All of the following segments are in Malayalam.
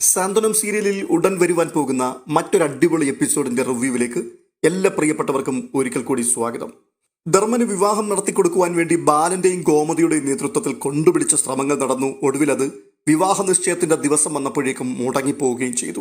സാന്ത്വനം സീരിയലിൽ ഉടൻ വരുവാൻ പോകുന്ന മറ്റൊരു അടിപൊളി എപ്പിസോഡിന്റെ റിവ്യൂവിലേക്ക് എല്ലാ പ്രിയപ്പെട്ടവർക്കും ഒരിക്കൽ കൂടി സ്വാഗതം. ധർമ്മന് വിവാഹം നടത്തി നടത്തിക്കൊടുക്കുവാൻ വേണ്ടി ബാലന്റെയും ഗോമതിയുടെയും നേതൃത്വത്തിൽ കൊണ്ടുപിടിച്ച ശ്രമങ്ങൾ നടന്നു. ഒടുവിൽ അത് വിവാഹ നിശ്ചയത്തിന്റെ ദിവസം വന്നപ്പോഴേക്കും മുടങ്ങിപ്പോവുകയും ചെയ്തു.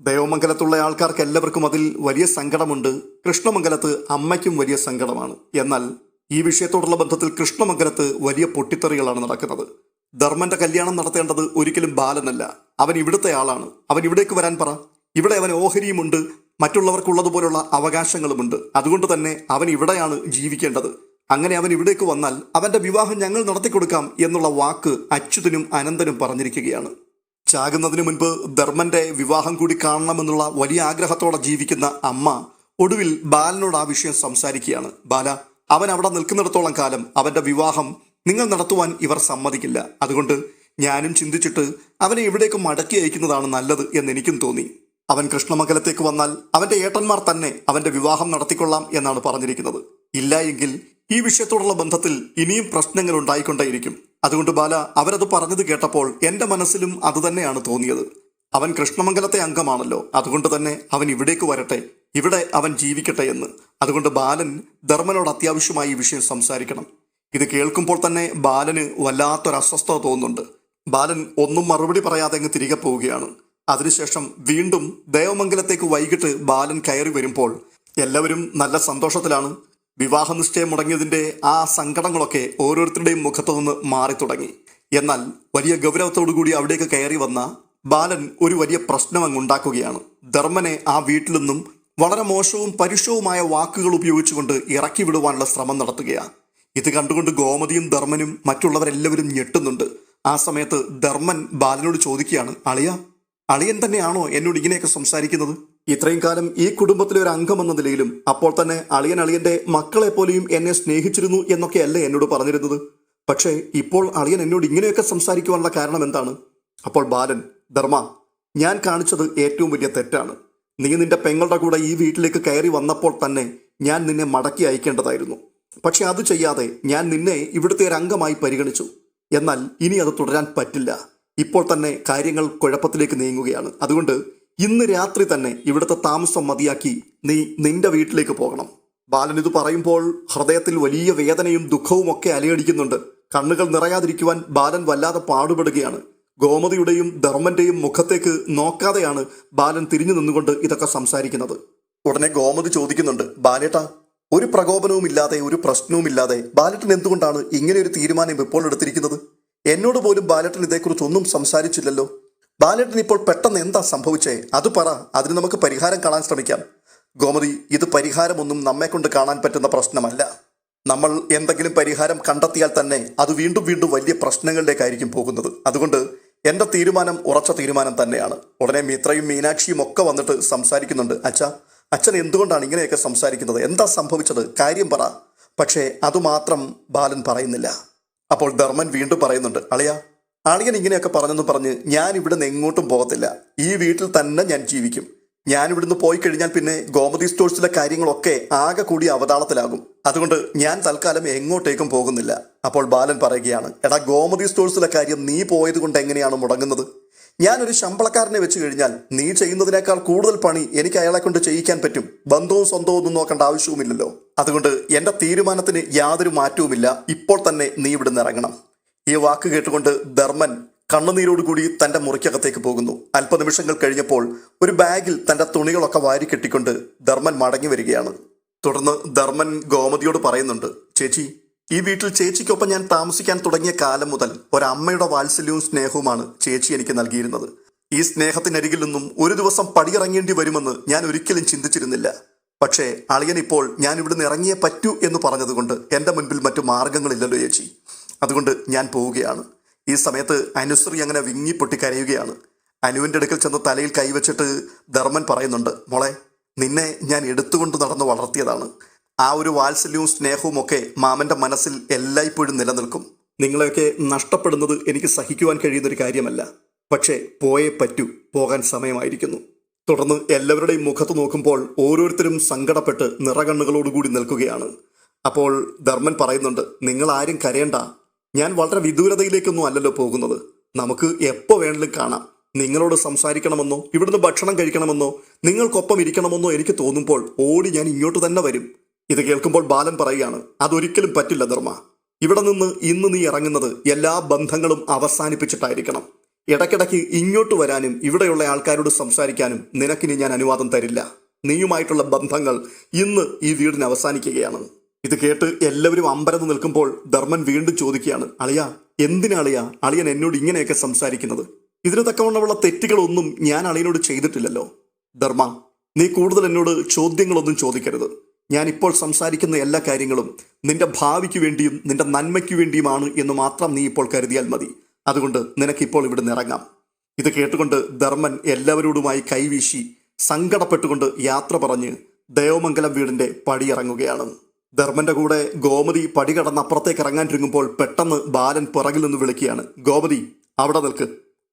ദേവമംഗലത്തുള്ള ആൾക്കാർക്ക് എല്ലാവർക്കും അതിൽ വലിയ സങ്കടമുണ്ട്. കൃഷ്ണമംഗലത്ത് അമ്മയ്ക്കും വലിയ സങ്കടമാണ്. എന്നാൽ ഈ വിഷയത്തോടുള്ള ബന്ധത്തിൽ കൃഷ്ണമംഗലത്ത് വലിയ പൊട്ടിത്തെറികളാണ് നടക്കുന്നത്. ധർമ്മന്റെ കല്യാണം നടത്തേണ്ടത് ഒരിക്കലും ബാലനല്ല. അവൻ ഇവിടുത്തെ ആളാണ്. അവൻ ഇവിടേക്ക് വരാൻ പറ. ഇവിടെ അവൻ ഓഹരിയുമുണ്ട്. മറ്റുള്ളവർക്കുള്ളതുപോലുള്ള അവകാശങ്ങളുമുണ്ട്. അതുകൊണ്ട് തന്നെ അവൻ ഇവിടെയാണ് ജീവിക്കേണ്ടത്. അങ്ങനെ അവൻ ഇവിടേക്ക് വന്നാൽ അവന്റെ വിവാഹം ഞങ്ങൾ നടത്തിക്കൊടുക്കാം എന്നുള്ള വാക്ക് അച്യുതനും അനന്തനും പറഞ്ഞിരിക്കുകയാണ്. ചാകുന്നതിന് മുൻപ് ധർമ്മന്റെ വിവാഹം കൂടി കാണണമെന്നുള്ള വലിയ ആഗ്രഹത്തോടെ ജീവിക്കുന്ന അമ്മ ഒടുവിൽ ബാലനോട് ആ വിഷയം സംസാരിക്കുകയാണ്. ബാല അവൻ അവിടെ നിൽക്കുന്നിടത്തോളം കാലം അവന്റെ വിവാഹം നിങ്ങൾ നടത്തുവാൻ ഇവർ സമ്മതിക്കില്ല. അതുകൊണ്ട് ഞാനും ചിന്തിച്ചിട്ട് അവനെ ഇവിടേക്ക് മടക്കി അയക്കുന്നതാണ് നല്ലത് എന്ന് എനിക്കും തോന്നി. അവൻ കൃഷ്ണമംഗലത്തേക്ക് വന്നാൽ അവന്റെ ഏട്ടന്മാർ തന്നെ അവന്റെ വിവാഹം നടത്തിക്കൊള്ളാം എന്നാണ് പറഞ്ഞിരിക്കുന്നത്. ഇല്ല എങ്കിൽ ഈ വിഷയത്തോടുള്ള ബന്ധത്തിൽ ഇനിയും പ്രശ്നങ്ങൾ ഉണ്ടായിക്കൊണ്ടേയിരിക്കും. അതുകൊണ്ട് ബാല അവരത് പറഞ്ഞത് കേട്ടപ്പോൾ എന്റെ മനസ്സിലും അതുതന്നെയാണ് തോന്നിയത്. അവൻ കൃഷ്ണമംഗലത്തെ അംഗമാണല്ലോ. അതുകൊണ്ട് തന്നെ അവൻ ഇവിടേക്ക് വരട്ടെ. ഇവിടെ അവൻ ജീവിക്കട്ടെ എന്ന്. അതുകൊണ്ട് ബാലൻ ധർമ്മനോട് അത്യാവശ്യമായി ഈ വിഷയം സംസാരിക്കണം. ഇത് കേൾക്കുമ്പോൾ തന്നെ ബാലന് വല്ലാത്തൊരു അസ്വസ്ഥത തോന്നുന്നുണ്ട്. ബാലൻ ഒന്നും മറുപടി പറയാതെ അങ്ങ് തിരികെ പോവുകയാണ്. അതിനുശേഷം വീണ്ടും ദേവമംഗലത്തേക്ക് വൈകിട്ട് ബാലൻ കയറി വരുമ്പോൾ എല്ലാവരും നല്ല സന്തോഷത്തിലാണ്. വിവാഹ നിശ്ചയം മുടങ്ങിയതിന്റെ ആ സങ്കടങ്ങളൊക്കെ ഓരോരുത്തരുടെയും മുഖത്തു നിന്ന് മാറി തുടങ്ങി എന്നാൽ വലിയ ഗൗരവത്തോടുകൂടി അവിടേക്ക് കയറി വന്ന ബാലൻ ഒരു വലിയ പ്രശ്നം അങ്ങ് ഉണ്ടാക്കുകയാണ്. ധർമ്മനെ ആ വീട്ടിൽ നിന്നും വളരെ മോശവും പരുഷവുമായ വാക്കുകൾ ഉപയോഗിച്ചുകൊണ്ട് ഇറക്കി വിടുവാനുള്ള ശ്രമം നടത്തുകയാണ്. ഇത് കണ്ടുകൊണ്ട് ഗോമതിയും ധർമ്മനും മറ്റുള്ളവരെല്ലാവരും ഞെട്ടുന്നുണ്ട്. ആ സമയത്ത് ധർമ്മൻ ബാലനോട് ചോദിക്കുകയാണ് അളിയ അളിയൻ തന്നെയാണോ എന്നോട് ഇങ്ങനെയൊക്കെ സംസാരിക്കുന്നത്? ഇത്രയും കാലം ഈ കുടുംബത്തിലെ ഒരു അംഗം എന്ന നിലയിലും അപ്പോൾ തന്നെ അളിയൻ അളിയന്റെ മക്കളെ പോലെയും എന്നെ സ്നേഹിച്ചിരുന്നു എന്നൊക്കെയല്ലേ എന്നോട് പറഞ്ഞിരുന്നത്. പക്ഷേ ഇപ്പോൾ അളിയൻ എന്നോട് ഇങ്ങനെയൊക്കെ സംസാരിക്കുവാനുള്ള കാരണം എന്താണ്? അപ്പോൾ ബാലൻ ധർമ്മ ഞാൻ കാണിച്ചത് ഏറ്റവും വലിയ തെറ്റാണ്. നീ നിന്റെ പെങ്ങളുടെ കൂടെ ഈ വീട്ടിലേക്ക് കയറി വന്നപ്പോൾ തന്നെ ഞാൻ നിന്നെ മടക്കി അയക്കേണ്ടതായിരുന്നു. പക്ഷെ അത് ചെയ്യാതെ ഞാൻ നിന്നെ ഇവിടുത്തെ ഒരു അംഗമായി പരിഗണിച്ചു. എന്നാൽ ഇനി അത് തുടരാൻ പറ്റില്ല. ഇപ്പോൾ തന്നെ കാര്യങ്ങൾ കുഴപ്പത്തിലേക്ക് നീങ്ങുകയാണ്. അതുകൊണ്ട് ഇന്ന് രാത്രി തന്നെ ഇവിടുത്തെ താമസം മതിയാക്കി നീ നിന്റെ വീട്ടിലേക്ക് പോകണം. ബാലൻ ഇത് പറയുമ്പോൾ ഹൃദയത്തിൽ വലിയ വേദനയും ദുഃഖവും ഒക്കെ അലയടിക്കുന്നുണ്ട്. കണ്ണുകൾ നിറയാതിരിക്കുവാൻ ബാലൻ വല്ലാതെ പാടുപെടുകയാണ്. ഗോമതിയുടെയും ധർമ്മന്റെയും മുഖത്തേക്ക് നോക്കാതെയാണ് ബാലൻ തിരിഞ്ഞു നിന്നുകൊണ്ട് ഇതൊക്കെ സംസാരിക്കുന്നത്. ഉടനെ ഗോമതി ചോദിക്കുന്നുണ്ട് ബാലേട്ടാ ഒരു പ്രകോപനവും ഇല്ലാതെ ഒരു പ്രശ്നവുമില്ലാതെ ബാലട്ടൻ എന്തുകൊണ്ടാണ് ഇങ്ങനെ ഒരു തീരുമാനം ഇപ്പോൾ എടുത്തിരിക്കുന്നത്? എന്നോട് പോലും ബാലറ്റൻ ഇതേക്കുറിച്ച് ഒന്നും സംസാരിച്ചില്ലല്ലോ. ബാലറ്റൻ ഇപ്പോൾ പെട്ടെന്ന് എന്താ സംഭവിച്ചേ? അത് പറ. അതിന് നമുക്ക് പരിഹാരം കാണാൻ ശ്രമിക്കാം. ഗോമതി ഇത് പരിഹാരമൊന്നും നമ്മെ കൊണ്ട് കാണാൻ പറ്റുന്ന പ്രശ്നമല്ല. നമ്മൾ എന്തെങ്കിലും പരിഹാരം കണ്ടെത്തിയാൽ തന്നെ അത് വീണ്ടും വീണ്ടും വലിയ പ്രശ്നങ്ങളിലേക്കായിരിക്കും പോകുന്നത്. അതുകൊണ്ട് എന്റെ തീരുമാനം ഉറച്ച തീരുമാനം തന്നെയാണ്. ഉടനെ മിത്രയും മീനാക്ഷിയും ഒക്കെ വന്നിട്ട് സംസാരിക്കുന്നുണ്ട്. അച്ഛ അച്ഛൻ എന്തുകൊണ്ടാണ് ഇങ്ങനെയൊക്കെ സംസാരിക്കുന്നത്? എന്താ സംഭവിച്ചത്? കാര്യം പറ. പക്ഷേ അതുമാത്രം ബാലൻ പറയുന്നില്ല. അപ്പോൾ ധർമ്മൻ വീണ്ടും പറയുന്നുണ്ട് അളിയ അളിയൻ ഇങ്ങനെയൊക്കെ പറഞ്ഞെന്ന് പറഞ്ഞ് ഞാൻ ഇവിടുന്ന് എങ്ങോട്ടും പോകത്തില്ല. ഈ വീട്ടിൽ തന്നെ ഞാൻ ജീവിക്കും. ഞാൻ ഇവിടുന്ന് പോയി കഴിഞ്ഞാൽ പിന്നെ ഗോമതി സ്റ്റോഴ്സിലെ കാര്യങ്ങളൊക്കെ ആകെ കൂടി അവതാളത്തിലാകും. അതുകൊണ്ട് ഞാൻ തൽക്കാലം എങ്ങോട്ടേക്കും പോകുന്നില്ല. അപ്പോൾ ബാലൻ പറയുകയാണ് എടാ ഗോമതി സ്റ്റോഴ്സിലെ കാര്യം നീ പോയത് കൊണ്ട് എങ്ങനെയാണ് മുടങ്ങുന്നത്? ഞാനൊരു ശമ്പളക്കാരനെ വെച്ച് കഴിഞ്ഞാൽ നീ ചെയ്യുന്നതിനേക്കാൾ കൂടുതൽ പണി എനിക്ക് അയാളെ കൊണ്ട് ചെയ്യിക്കാൻ പറ്റും. ബന്ധവും സ്വന്തവും ഒന്നും നോക്കേണ്ട ആവശ്യവുമില്ലല്ലോ. അതുകൊണ്ട് എന്റെ തീരുമാനത്തിന് യാതൊരു മാറ്റവുമില്ല. ഇപ്പോൾ തന്നെ നീ ഇവിടുന്ന് ഇറങ്ങണം. ഈ വാക്ക് കേട്ടുകൊണ്ട് ധർമ്മൻ കണ്ണുനീരോടുകൂടി തന്റെ മുറിക്കകത്തേക്ക് പോകുന്നു. അല്പനിമിഷങ്ങൾ കഴിഞ്ഞപ്പോൾ ഒരു ബാഗിൽ തന്റെ തുണികളൊക്കെ വാരി കെട്ടിക്കൊണ്ട് ധർമ്മൻ മടങ്ങി വരികയാണ്. തുടർന്ന് ധർമ്മൻ ഗോമതിയോട് പറയുന്നുണ്ട് ചേച്ചി ഈ വീട്ടിൽ ചേച്ചിക്കൊപ്പം ഞാൻ താമസിക്കാൻ തുടങ്ങിയ കാലം മുതൽ ഒരമ്മയുടെ വാത്സല്യവും സ്നേഹവുമാണ് ചേച്ചി എനിക്ക് നൽകിയിരുന്നത്. ഈ സ്നേഹത്തിനരികിൽ നിന്നും ഒരു ദിവസം പടിയിറങ്ങേണ്ടി വരുമെന്ന് ഞാൻ ഒരിക്കലും ചിന്തിച്ചിരുന്നില്ല. പക്ഷേ അളിയൻ ഇപ്പോൾ ഞാൻ ഇവിടുന്ന് ഇറങ്ങിയേ പറ്റൂ എന്ന് പറഞ്ഞതുകൊണ്ട് എന്റെ മുൻപിൽ മറ്റു മാർഗങ്ങളില്ലല്ലോ ചേച്ചി. അതുകൊണ്ട് ഞാൻ പോവുകയാണ്. ഈ സമയത്ത് അനുശ്രീ അങ്ങനെ വിങ്ങിപ്പൊട്ടി കരയുകയാണ്. അനുവിന്റെ അടുക്കൽ ചെന്ന് തലയിൽ കൈവച്ചിട്ട് ധർമ്മൻ പറയുന്നുണ്ട് മോളെ നിന്നെ ഞാൻ എടുത്തുകൊണ്ട് നടന്ന് വളർത്തിയതാണ്. ആ ഒരു വാത്സല്യവും സ്നേഹവും ഒക്കെ മാമന്റെ മനസ്സിൽ എല്ലായ്പ്പോഴും നിലനിൽക്കും. നിങ്ങളെയൊക്കെ നഷ്ടപ്പെടുന്നത് എനിക്ക് സഹിക്കുവാൻ കഴിയുന്നൊരു കാര്യമല്ല. പക്ഷേ പോയേ പറ്റൂ പോകാൻ സമയമായിരിക്കുന്നു. തുടർന്ന് എല്ലാവരുടെയും മുഖത്ത് നോക്കുമ്പോൾ ഓരോരുത്തരും സങ്കടപ്പെട്ട് നിറകണ്ണുകളോടുകൂടി നിൽക്കുകയാണ്. അപ്പോൾ ധർമ്മൻ പറയുന്നുണ്ട് നിങ്ങൾ ആരും കരയണ്ട. ഞാൻ വളരെ വിദൂരതയിലേക്കൊന്നും അല്ലല്ലോ പോകുന്നത്. നമുക്ക് എപ്പോൾ വേണമെങ്കിലും കാണാം. നിങ്ങളോട് സംസാരിക്കണമെന്നോ ഇവിടുന്ന് ഭക്ഷണം കഴിക്കണമെന്നോ നിങ്ങൾക്കൊപ്പം ഇരിക്കണമെന്നോ എനിക്ക് തോന്നുമ്പോൾ ഓടി ഞാൻ ഇങ്ങോട്ട് തന്നെ വരും. ഇത് കേൾക്കുമ്പോൾ ബാലൻ പറയുകയാണ് അതൊരിക്കലും പറ്റില്ല ധർമ്മ ഇവിടെ നിന്ന് ഇന്ന് നീ ഇറങ്ങുന്നത് എല്ലാ ബന്ധങ്ങളും അവസാനിപ്പിച്ചിട്ടായിരിക്കണം. ഇടയ്ക്കിടയ്ക്ക് ഇങ്ങോട്ട് വരാനും ഇവിടെയുള്ള ആൾക്കാരോട് സംസാരിക്കാനും നിനക്കിനി ഞാൻ അനുവാദം തരില്ല. നീയുമായിട്ടുള്ള ബന്ധങ്ങൾ ഇന്ന് ഈ വീടിന് അവസാനിക്കുകയാണ്. ഇത് കേട്ട് എല്ലാവരും അമ്പരന്ന് നിൽക്കുമ്പോൾ ധർമ്മൻ വീണ്ടും ചോദിക്കുകയാണ് അളിയ എന്തിനാ അളിയ അളിയൻ എന്നോട് ഇങ്ങനെയൊക്കെ സംസാരിക്കുന്നത്? ഇതിന് തക്കവണ്ണമുള്ള തെറ്റുകളൊന്നും ഞാൻ അളിയനോട് ചെയ്തിട്ടില്ലല്ലോ. ധർമ്മ നീ കൂടുതൽ എന്നോട് ചോദ്യങ്ങളൊന്നും ചോദിക്കരുത്. ഞാൻ ഇപ്പോൾ സംസാരിക്കുന്ന എല്ലാ കാര്യങ്ങളും നിന്റെ ഭാവിക്ക് വേണ്ടിയും നിന്റെ നന്മയ്ക്ക് വേണ്ടിയുമാണ് എന്ന് മാത്രം നീ ഇപ്പോൾ കരുതിയാൽ മതി. അതുകൊണ്ട് നിനക്കിപ്പോൾ ഇവിടുന്ന് ഇറങ്ങാം. ഇത് കേട്ടുകൊണ്ട് ധർമ്മൻ എല്ലാവരോടുമായി കൈവീശി സങ്കടപ്പെട്ടുകൊണ്ട് യാത്ര പറഞ്ഞ് ദേവമംഗലം വീടിന്റെ പടിയിറങ്ങുകയാണ് ധർമ്മന്റെ കൂടെ ഗോമതി പടി കടന്ന് അപ്പുറത്തേക്ക് ഇറങ്ങാൻ ഇരുങ്ങുമ്പോൾ പെട്ടെന്ന് ബാലൻ പുറകിൽ നിന്ന് വിളിക്കുകയാണ്. ഗോമതി അവിടെ നിൽക്ക്.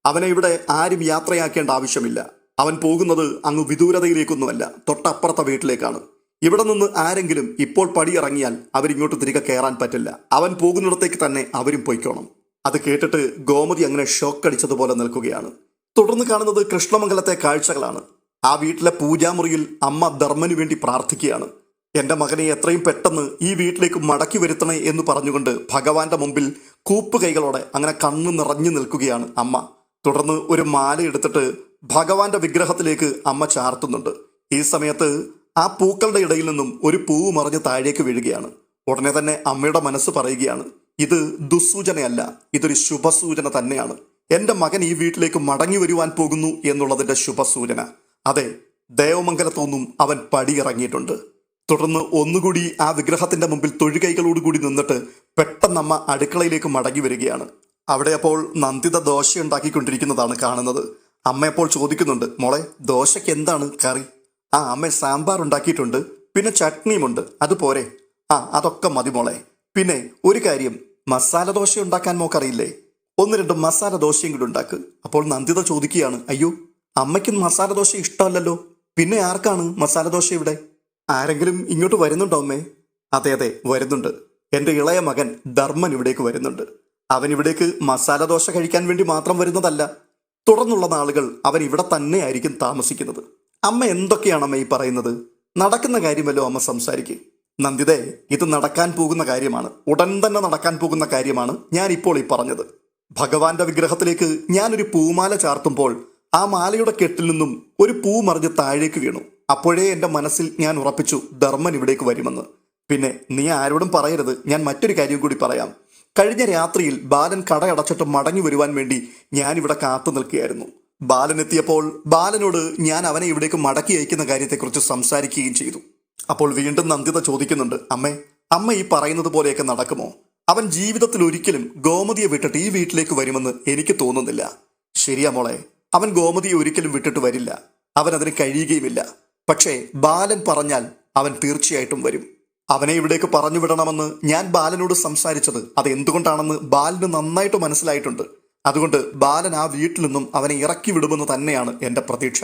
അവനെ ഇവിടെ ആരും യാത്രയാക്കേണ്ട ആവശ്യമില്ല. അവൻ പോകുന്നത് അങ്ങ് വിദൂരതയിലേക്കൊന്നുമല്ല തൊട്ടപ്പുറത്തെ വീട്ടിലേക്കാണ്. ഇവിടെ നിന്ന് ആരെങ്കിലും ഇപ്പോൾ പടിയിറങ്ങിയാൽ അവരിങ്ങോട്ട് തിരികെ കയറാൻ പറ്റില്ല. അവൻ പോകുന്നിടത്തേക്ക് തന്നെ അവരും പോയിക്കോണം. അത് കേട്ടിട്ട് ഗോമതി അങ്ങനെ ഷോക്ക് അടിച്ചതുപോലെ നിൽക്കുകയാണ്. തുടർന്ന് കാണുന്നത് കൃഷ്ണമംഗലത്തെ കാഴ്ചകളാണ്. ആ വീട്ടിലെ പൂജാമുറിയിൽ അമ്മ ധർമ്മനു വേണ്ടി പ്രാർത്ഥിക്കുകയാണ്. എന്റെ മകനെ എത്രയും പെട്ടെന്ന് ഈ വീട്ടിലേക്ക് മടക്കി വരുത്തണേ എന്ന് പറഞ്ഞുകൊണ്ട് ഭഗവാന്റെ മുമ്പിൽ കൂപ്പ് കൈകളോടെ അങ്ങനെ കണ്ണു നിറഞ്ഞു നിൽക്കുകയാണ് അമ്മ. തുടർന്ന് ഒരു മാല എടുത്തിട്ട് ഭഗവാന്റെ വിഗ്രഹത്തിലേക്ക് അമ്മ ചാർത്തുന്നുണ്ട്. ഈ സമയത്ത് ആ പൂക്കളുടെ ഇടയിൽ നിന്നും ഒരു പൂവ് മറിഞ്ഞ് താഴേക്ക് വീഴുകയാണ്. ഉടനെ തന്നെ അമ്മയുടെ മനസ്സ് പറയുകയാണ് ഇത് ദുസ്സൂചനയല്ല ഇതൊരു ശുഭസൂചന തന്നെയാണ്. എന്റെ മകൻ ഈ വീട്ടിലേക്ക് മടങ്ങി വരുവാൻ പോകുന്നു എന്നുള്ളതിന്റെ ശുഭസൂചന. അതെ ദേവമംഗലത്തൊന്നും അവൻ പടിയിറങ്ങിയിട്ടുണ്ട്. തുടർന്ന് ഒന്നുകൂടി ആ വിഗ്രഹത്തിന്റെ മുമ്പിൽ തൊഴുകൈകളോടുകൂടി നിന്നിട്ട് പെട്ടെന്ന് അമ്മ അടുക്കളയിലേക്ക് മടങ്ങി വരികയാണ്. അവിടെ അപ്പോൾ നന്ദിത ദോശ ഉണ്ടാക്കിക്കൊണ്ടിരിക്കുന്നതാണ് കാണുന്നത് അമ്മയപ്പോൾ ചോദിക്കുന്നുണ്ട് മോളെ ദോശയ്ക്ക് എന്താണ് കറി? ആ അമ്മ സാമ്പാർ ഉണ്ടാക്കിയിട്ടുണ്ട് പിന്നെ ചട്നിയുമുണ്ട്. അത് പോരെ. ആ അതൊക്കെ മതി മോളെ. പിന്നെ ഒരു കാര്യം മസാല ദോശ ഉണ്ടാക്കാൻ മോക്കറിയില്ലേ? ഒന്ന് രണ്ട് മസാല ദോശയും കൂടി ഉണ്ടാക്ക്. അപ്പോൾ നന്ദിത ചോദിക്കുകയാണ് അയ്യോ അമ്മയ്ക്കും മസാല ദോശ ഇഷ്ടമല്ലല്ലോ? പിന്നെ ആർക്കാണ് മസാല ദോശ ഇവിടെ? ആരെങ്കിലും ഇങ്ങോട്ട് വരുന്നുണ്ടോ അമ്മേ? അതെ അതെ വരുന്നുണ്ട്. എന്റെ ഇളയ മകൻ ധർമ്മൻ ഇവിടേക്ക് വരുന്നുണ്ട്. അവൻ ഇവിടേക്ക് മസാല ദോശ കഴിക്കാൻ വേണ്ടി മാത്രം വരുന്നതല്ല. തുടർന്നുള്ള നാളുകൾ അവൻ ഇവിടെ തന്നെ ആയിരിക്കും താമസിക്കുന്നത്. അമ്മ എന്തൊക്കെയാണ് അമ്മ ഈ പറയുന്നത്? നടക്കുന്ന കാര്യമല്ലോ അമ്മ സംസാരിക്കുക നന്ദിതേ ഇത് നടക്കാൻ പോകുന്ന കാര്യമാണ്. ഉടൻ തന്നെ നടക്കാൻ പോകുന്ന കാര്യമാണ് ഞാൻ ഇപ്പോൾ ഈ പറഞ്ഞത്. ഭഗവാന്റെ വിഗ്രഹത്തിലേക്ക് ഞാനൊരു പൂമാല ചാർത്തുമ്പോൾ ആ മാലയുടെ കെട്ടിൽ നിന്നും ഒരു പൂ മറിഞ്ഞ് താഴേക്ക് വീണു. അപ്പോഴേ എന്റെ മനസ്സിൽ ഞാൻ ഉറപ്പിച്ചു ധർമ്മൻ ഇവിടേക്ക് വരുമെന്ന്. പിന്നെ നീ ആരോടും പറയരുത് ഞാൻ മറ്റൊരു കാര്യം കൂടി പറയാം. കഴിഞ്ഞ രാത്രിയിൽ ബാലൻ കടയടച്ചിട്ട് മടങ്ങി വരുവാൻ വേണ്ടി ഞാനിവിടെ കാത്തു നിൽക്കുകയായിരുന്നു. ബാലൻ എത്തിയപ്പോൾ ബാലനോട് ഞാൻ അവനെ ഇവിടേക്ക് മടക്കി അയക്കുന്ന കാര്യത്തെക്കുറിച്ച് സംസാരിക്കുകയും ചെയ്തു. അപ്പോൾ വീണ്ടും നന്ദിത ചോദിക്കുന്നുണ്ട് അമ്മേ അമ്മ ഈ പറയുന്നത് പോലെയൊക്കെ നടക്കുമോ? അവൻ ജീവിതത്തിൽ ഒരിക്കലും ഗോമതിയെ വിട്ടിട്ട് ഈ വീട്ടിലേക്ക് വരുമെന്ന് എനിക്ക് തോന്നുന്നില്ല. ശരിയാ മോളെ അവൻ ഗോമതിയെ ഒരിക്കലും വിട്ടിട്ട് വരില്ല. അവൻ അതിന് കഴിയുകയുമില്ല. പക്ഷേ ബാലൻ പറഞ്ഞാൽ അവൻ തീർച്ചയായിട്ടും വരും. അവനെ ഇവിടേക്ക് പറഞ്ഞു വിടണമെന്ന് ഞാൻ ബാലനോട് സംസാരിച്ചത് അത് എന്തുകൊണ്ടാണെന്ന് ബാലന് നന്നായിട്ട് മനസ്സിലായിട്ടുണ്ട്. അതുകൊണ്ട് ബാലൻ ആ വീട്ടിൽ നിന്നും അവനെ ഇറക്കി വിടുമെന്ന് തന്നെയാണ് എന്റെ പ്രതീക്ഷ.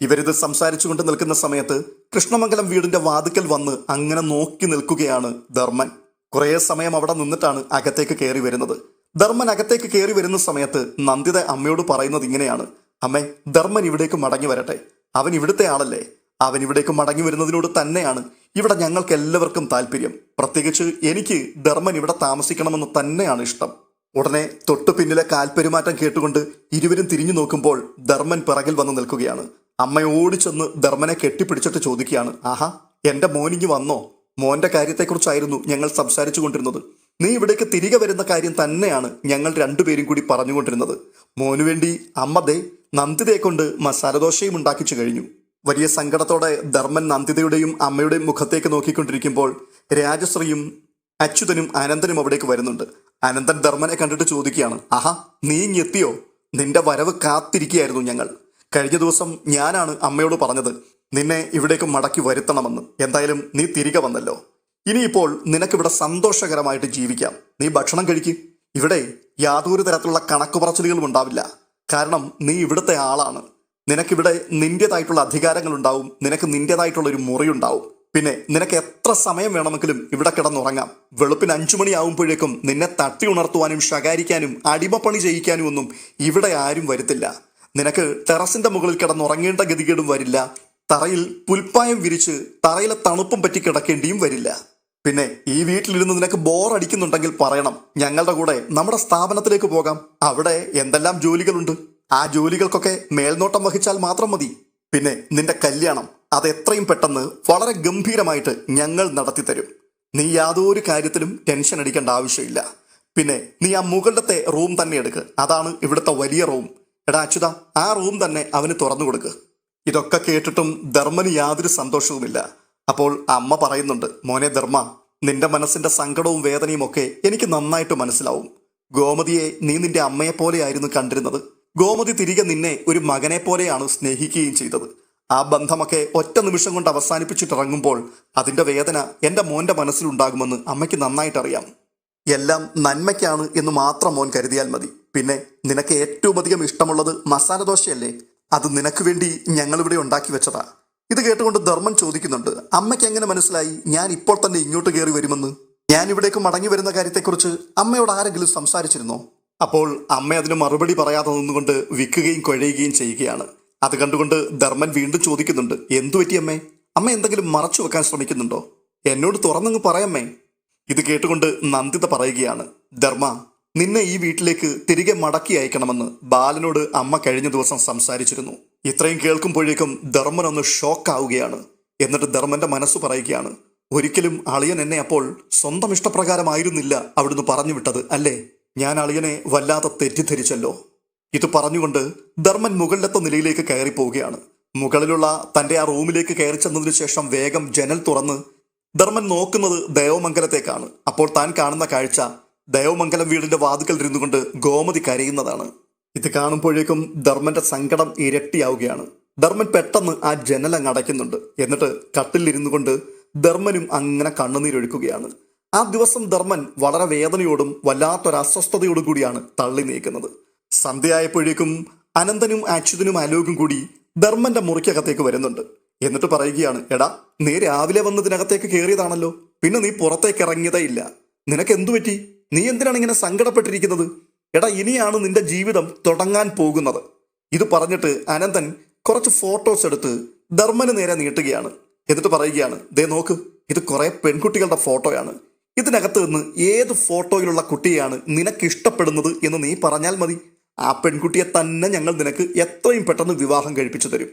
ഇവരിത് സംസാരിച്ചുകൊണ്ട് നിൽക്കുന്ന സമയത്ത് കൃഷ്ണമംഗലം വീടിന്റെ വാതുക്കൽ വന്ന് അങ്ങനെ നോക്കി നിൽക്കുകയാണ് ധർമ്മൻ. കുറേ സമയം അവിടെ നിന്നിട്ടാണ് അകത്തേക്ക് കയറി വരുന്നത്. ധർമ്മൻ അകത്തേക്ക് കയറി വരുന്ന സമയത്ത് നന്ദിത അമ്മയോട് പറയുന്നത് ഇങ്ങനെയാണ്. അമ്മേ ധർമ്മൻ ഇവിടേക്ക് മടങ്ങി വരട്ടെ. അവൻ ഇവിടുത്തെ ആളല്ലേ? അവൻ ഇവിടേക്ക് മടങ്ങി വരുന്നതിനോട് തന്നെയാണ് ഇവിടെ ഞങ്ങൾക്ക് എല്ലാവർക്കും താല്പര്യം പ്രത്യേകിച്ച് എനിക്ക് ധർമ്മൻ ഇവിടെ താമസിക്കണമെന്ന് തന്നെയാണ് ഇഷ്ടം. ഉടനെ തൊട്ടു പിന്നിലെ കാൽപെരുമാറ്റം കേട്ടുകൊണ്ട് ഇരുവരും തിരിഞ്ഞു നോക്കുമ്പോൾ ധർമ്മൻ പിറകിൽ വന്ന് നിൽക്കുകയാണ്. അമ്മ ഓടിച്ചെന്ന് ധർമ്മനെ കെട്ടിപ്പിടിച്ചിട്ട് ചോദിക്കുകയാണ്. ആഹാ എന്റെ മോനിങ്ങി വന്നോ? മോന്റെ കാര്യത്തെക്കുറിച്ചായിരുന്നു ഞങ്ങൾ സംസാരിച്ചു കൊണ്ടിരുന്നത് നീ ഇവിടേക്ക് തിരികെ വരുന്ന കാര്യം തന്നെയാണ് ഞങ്ങൾ രണ്ടുപേരും കൂടി പറഞ്ഞുകൊണ്ടിരുന്നത്. മോനു വേണ്ടി അമ്മ ദേ നന്ദിതയെ കൊണ്ട് മസാലദോശയും ഉണ്ടാക്കിച്ചു കഴിഞ്ഞു. വലിയ സങ്കടത്തോടെ ധർമ്മൻ നന്ദിതയുടെയും അമ്മയുടെയും മുഖത്തേക്ക് നോക്കിക്കൊണ്ടിരിക്കുമ്പോൾ രാജശ്രീയും അച്യുതനും അനന്തനും അവിടേക്ക് വരുന്നുണ്ട്. അനന്തൻ ധർമ്മനെ കണ്ടിട്ട് ചോദിക്കുകയാണ് ആഹാ നീ ഇങ്ങെത്തിയോ നിന്റെ വരവ് കാത്തിരിക്കുകയായിരുന്നു ഞങ്ങൾ. കഴിഞ്ഞ ദിവസം ഞാനാണ് അമ്മയോട് പറഞ്ഞത് നിന്നെ ഇവിടേക്ക് മടക്കി വരുത്തണമെന്ന്. എന്തായാലും നീ തിരികെ വന്നല്ലോ. ഇനിയിപ്പോൾ നിനക്കിവിടെ സന്തോഷകരമായിട്ട് ജീവിക്കാം. നീ ഭക്ഷണം കഴിക്ക്. ഇവിടെ യാതൊരു തരത്തിലുള്ള കണക്ക് പറച്ചിലുകളും ഉണ്ടാവില്ല. കാരണം നീ ഇവിടുത്തെ ആളാണ്. നിനക്കിവിടെ നിന്റേതായിട്ടുള്ള അധികാരങ്ങൾ ഉണ്ടാവും നിനക്ക് നിന്റേതായിട്ടുള്ള ഒരു മുറിയുണ്ടാവും. പിന്നെ നിനക്ക് എത്ര സമയം വേണമെങ്കിലും ഇവിടെ കിടന്നുറങ്ങാം. വെളുപ്പിന് അഞ്ചു മണിയാവുമ്പോഴേക്കും നിന്നെ തട്ടി ഉണർത്തുവാനും ശകാരിക്കാനും അടിമപ്പണി ചെയ്യിക്കാനും ഒന്നും ഇവിടെ ആരും വരുത്തില്ല. നിനക്ക് ടെറസിന്റെ മുകളിൽ കിടന്നുറങ്ങേണ്ട ഗതികേടും വരില്ല. തറയിൽ പുൽപ്പായം വിരിച്ച് തറയിലെ തണുപ്പും പറ്റി കിടക്കേണ്ടിയും വരില്ല. പിന്നെ ഈ വീട്ടിലിരുന്ന് നിനക്ക് ബോറടിക്കുന്നുണ്ടെങ്കിൽ പറയണം ഞങ്ങളുടെ കൂടെ നമ്മുടെ സ്ഥാപനത്തിലേക്ക് പോകാം. അവിടെ എന്തെല്ലാം ജോലികളുണ്ട്? ആ ജോലികൾക്കൊക്കെ മേൽനോട്ടം വഹിച്ചാൽ മാത്രം മതി. പിന്നെ നിന്റെ കല്യാണം അത് എത്രയും പെട്ടെന്ന് വളരെ ഗംഭീരമായിട്ട് ഞങ്ങൾ നടത്തി തരും നീ യാതൊരു കാര്യത്തിലും ടെൻഷൻ അടിക്കേണ്ട ആവശ്യമില്ല. പിന്നെ നീ ആ മുകളിലത്തെ റൂം തന്നെ എടുക്ക്. അതാണ് ഇവിടുത്തെ വലിയ റൂം എടാ അച്യുത ആ റൂം തന്നെ അവന് തുറന്നു കൊടുക്ക്. ഇതൊക്കെ കേട്ടിട്ടും ധർമ്മന് യാതൊരു സന്തോഷവുമില്ല. അപ്പോൾ അമ്മ പറയുന്നുണ്ട് മോനെ ധർമ്മ നിന്റെ മനസ്സിന്റെ സങ്കടവും വേദനയും ഒക്കെ എനിക്ക് നന്നായിട്ട് മനസ്സിലാവും. ഗോമതിയെ നീ നിന്റെ അമ്മയെപ്പോലെയായിരുന്നു കണ്ടിരുന്നത്. ഗോമതി തിരികെ നിന്നെ ഒരു മകനെ പോലെയാണ് സ്നേഹിക്കുകയും ചെയ്തത്. ആ ബന്ധമൊക്കെ ഒറ്റ നിമിഷം കൊണ്ട് അവസാനിപ്പിച്ചിട്ടിറങ്ങുമ്പോൾ അതിന്റെ വേദന എന്റെ മോന്റെ മനസ്സിലുണ്ടാകുമെന്ന് അമ്മയ്ക്ക് നന്നായിട്ടറിയാം. എല്ലാം നന്മയ്ക്കാണ് എന്ന് മാത്രം മോൻ കരുതിയാൽ മതി. പിന്നെ നിനക്ക് ഏറ്റവും അധികം ഇഷ്ടമുള്ളത് മസാല ദോശയല്ലേ? അത് നിനക്ക് വേണ്ടി ഞങ്ങളിവിടെ ഉണ്ടാക്കി വെച്ചതാ. ഇത് കേട്ടുകൊണ്ട് ധർമ്മൻ ചോദിക്കുന്നുണ്ട് അമ്മയ്ക്ക് എങ്ങനെ മനസ്സിലായി ഞാൻ ഇപ്പോൾ തന്നെ ഇങ്ങോട്ട് കയറി വരുമെന്ന്? ഞാൻ ഇവിടേക്ക് മടങ്ങി വരുന്ന കാര്യത്തെക്കുറിച്ച് അമ്മയോട് ആരെങ്കിലും സംസാരിച്ചിരുന്നോ? അപ്പോൾ അമ്മ അതിന് മറുപടി പറയാതെ നിന്നുകൊണ്ട് വിൽക്കുകയും കുഴയുകയും ചെയ്യുകയാണ്. അത് കണ്ടുകൊണ്ട് ധർമ്മൻ വീണ്ടും ചോദിക്കുന്നുണ്ട് എന്തു പറ്റി അമ്മേ? അമ്മ എന്തെങ്കിലും മറച്ചു വെക്കാൻ ശ്രമിക്കുന്നുണ്ടോ? എന്നോട് തുറന്നങ്ങ് പറയമ്മേ. ഇത് കേട്ടുകൊണ്ട് നന്ദിത പറയുകയാണ് ധർമ്മ നിന്നെ ഈ വീട്ടിലേക്ക് തിരികെ മടക്കി അയക്കണമെന്ന് ബാലനോട് അമ്മ കഴിഞ്ഞ ദിവസം സംസാരിച്ചിരുന്നു. ഇത്രയും കേൾക്കുമ്പോഴേക്കും ധർമ്മൻ ഒന്ന് ഷോക്കാവുകയാണ് എന്നിട്ട് ധർമ്മന്റെ മനസ്സ് പറയുകയാണ് ഒരിക്കലും അളിയൻ എന്നെ അപ്പോൾ സ്വന്തം ഇഷ്ടപ്രകാരമായിരുന്നില്ല അവിടുന്ന് പറഞ്ഞു വിട്ടത് അല്ലേ? ഞാൻ അളിയനെ വല്ലാതെ തെറ്റിദ്ധരിച്ചല്ലോ. ഇത് പറഞ്ഞുകൊണ്ട് ധർമ്മൻ മുകളിലത്തെ നിലയിലേക്ക് കയറി പോവുകയാണ് മുകളിലുള്ള തന്റെ ആ റൂമിലേക്ക് കയറി ചെന്നതിനു ശേഷം വേഗം ജനൽ തുറന്ന് ധർമ്മൻ നോക്കുന്നത് ദേവമംഗലത്തേക്കാണ്. അപ്പോൾ താൻ കാണുന്ന കാഴ്ച ദേവമംഗലം വീടിന്റെ വാതുക്കൽ ഇരുന്നുകൊണ്ട് ഗോമതി കരയുന്നതാണ്. ഇത് കാണുമ്പോഴേക്കും ധർമ്മന്റെ സങ്കടം ഇരട്ടിയാവുകയാണ്. ധർമ്മൻ പെട്ടെന്ന് ആ അടയ്ക്കുന്നുണ്ട്. എന്നിട്ട് കട്ടിലിരുന്നു കൊണ്ട് ധർമ്മനും അങ്ങനെ കണ്ണുനീരൊഴുക്കുകയാണ്. ആ ദിവസം ധർമ്മൻ വളരെ വേദനയോടും വല്ലാത്തൊരു അസ്വസ്ഥതയോടും കൂടിയാണ് തള്ളി നീക്കുന്നത്. സന്ധ്യയായപ്പോഴേക്കും അനന്തനും അച്യുതനും അലോകും കൂടി ധർമ്മന്റെ മുറിക്കകത്തേക്ക് വരുന്നുണ്ട്. എന്നിട്ട് പറയുകയാണ് എടാ നീ രാവിലെ വന്നതിനകത്തേക്ക് കയറിയതാണല്ലോ പിന്നെ നീ പുറത്തേക്ക് ഇറങ്ങിയതേ ഇല്ല നിനക്ക് എന്തു പറ്റി? നീ എന്തിനാണ് ഇങ്ങനെ സങ്കടപ്പെട്ടിരിക്കുന്നത്? എടാ ഇനിയാണ് നിന്റെ ജീവിതം തുടങ്ങാൻ പോകുന്നത്. ഇത് പറഞ്ഞിട്ട് അനന്തൻ കുറച്ച് ഫോട്ടോസ് എടുത്ത് ധർമ്മന് നേരെ നീട്ടുകയാണ്. എന്നിട്ട് പറയുകയാണ് ദേ നോക്ക് ഇത് കുറെ പെൺകുട്ടികളുടെ ഫോട്ടോയാണ്. ഇതിനകത്ത് നിന്ന് ഏത് ഫോട്ടോയിലുള്ള കുട്ടിയാണ് നിനക്ക് ഇഷ്ടപ്പെടുന്നത് എന്ന് നീ പറഞ്ഞാൽ മതി. ആ പെൺകുട്ടിയെ തന്നെ ഞങ്ങൾ നിനക്ക് എത്രയും പെട്ടെന്ന് വിവാഹം കഴിപ്പിച്ചു തരും.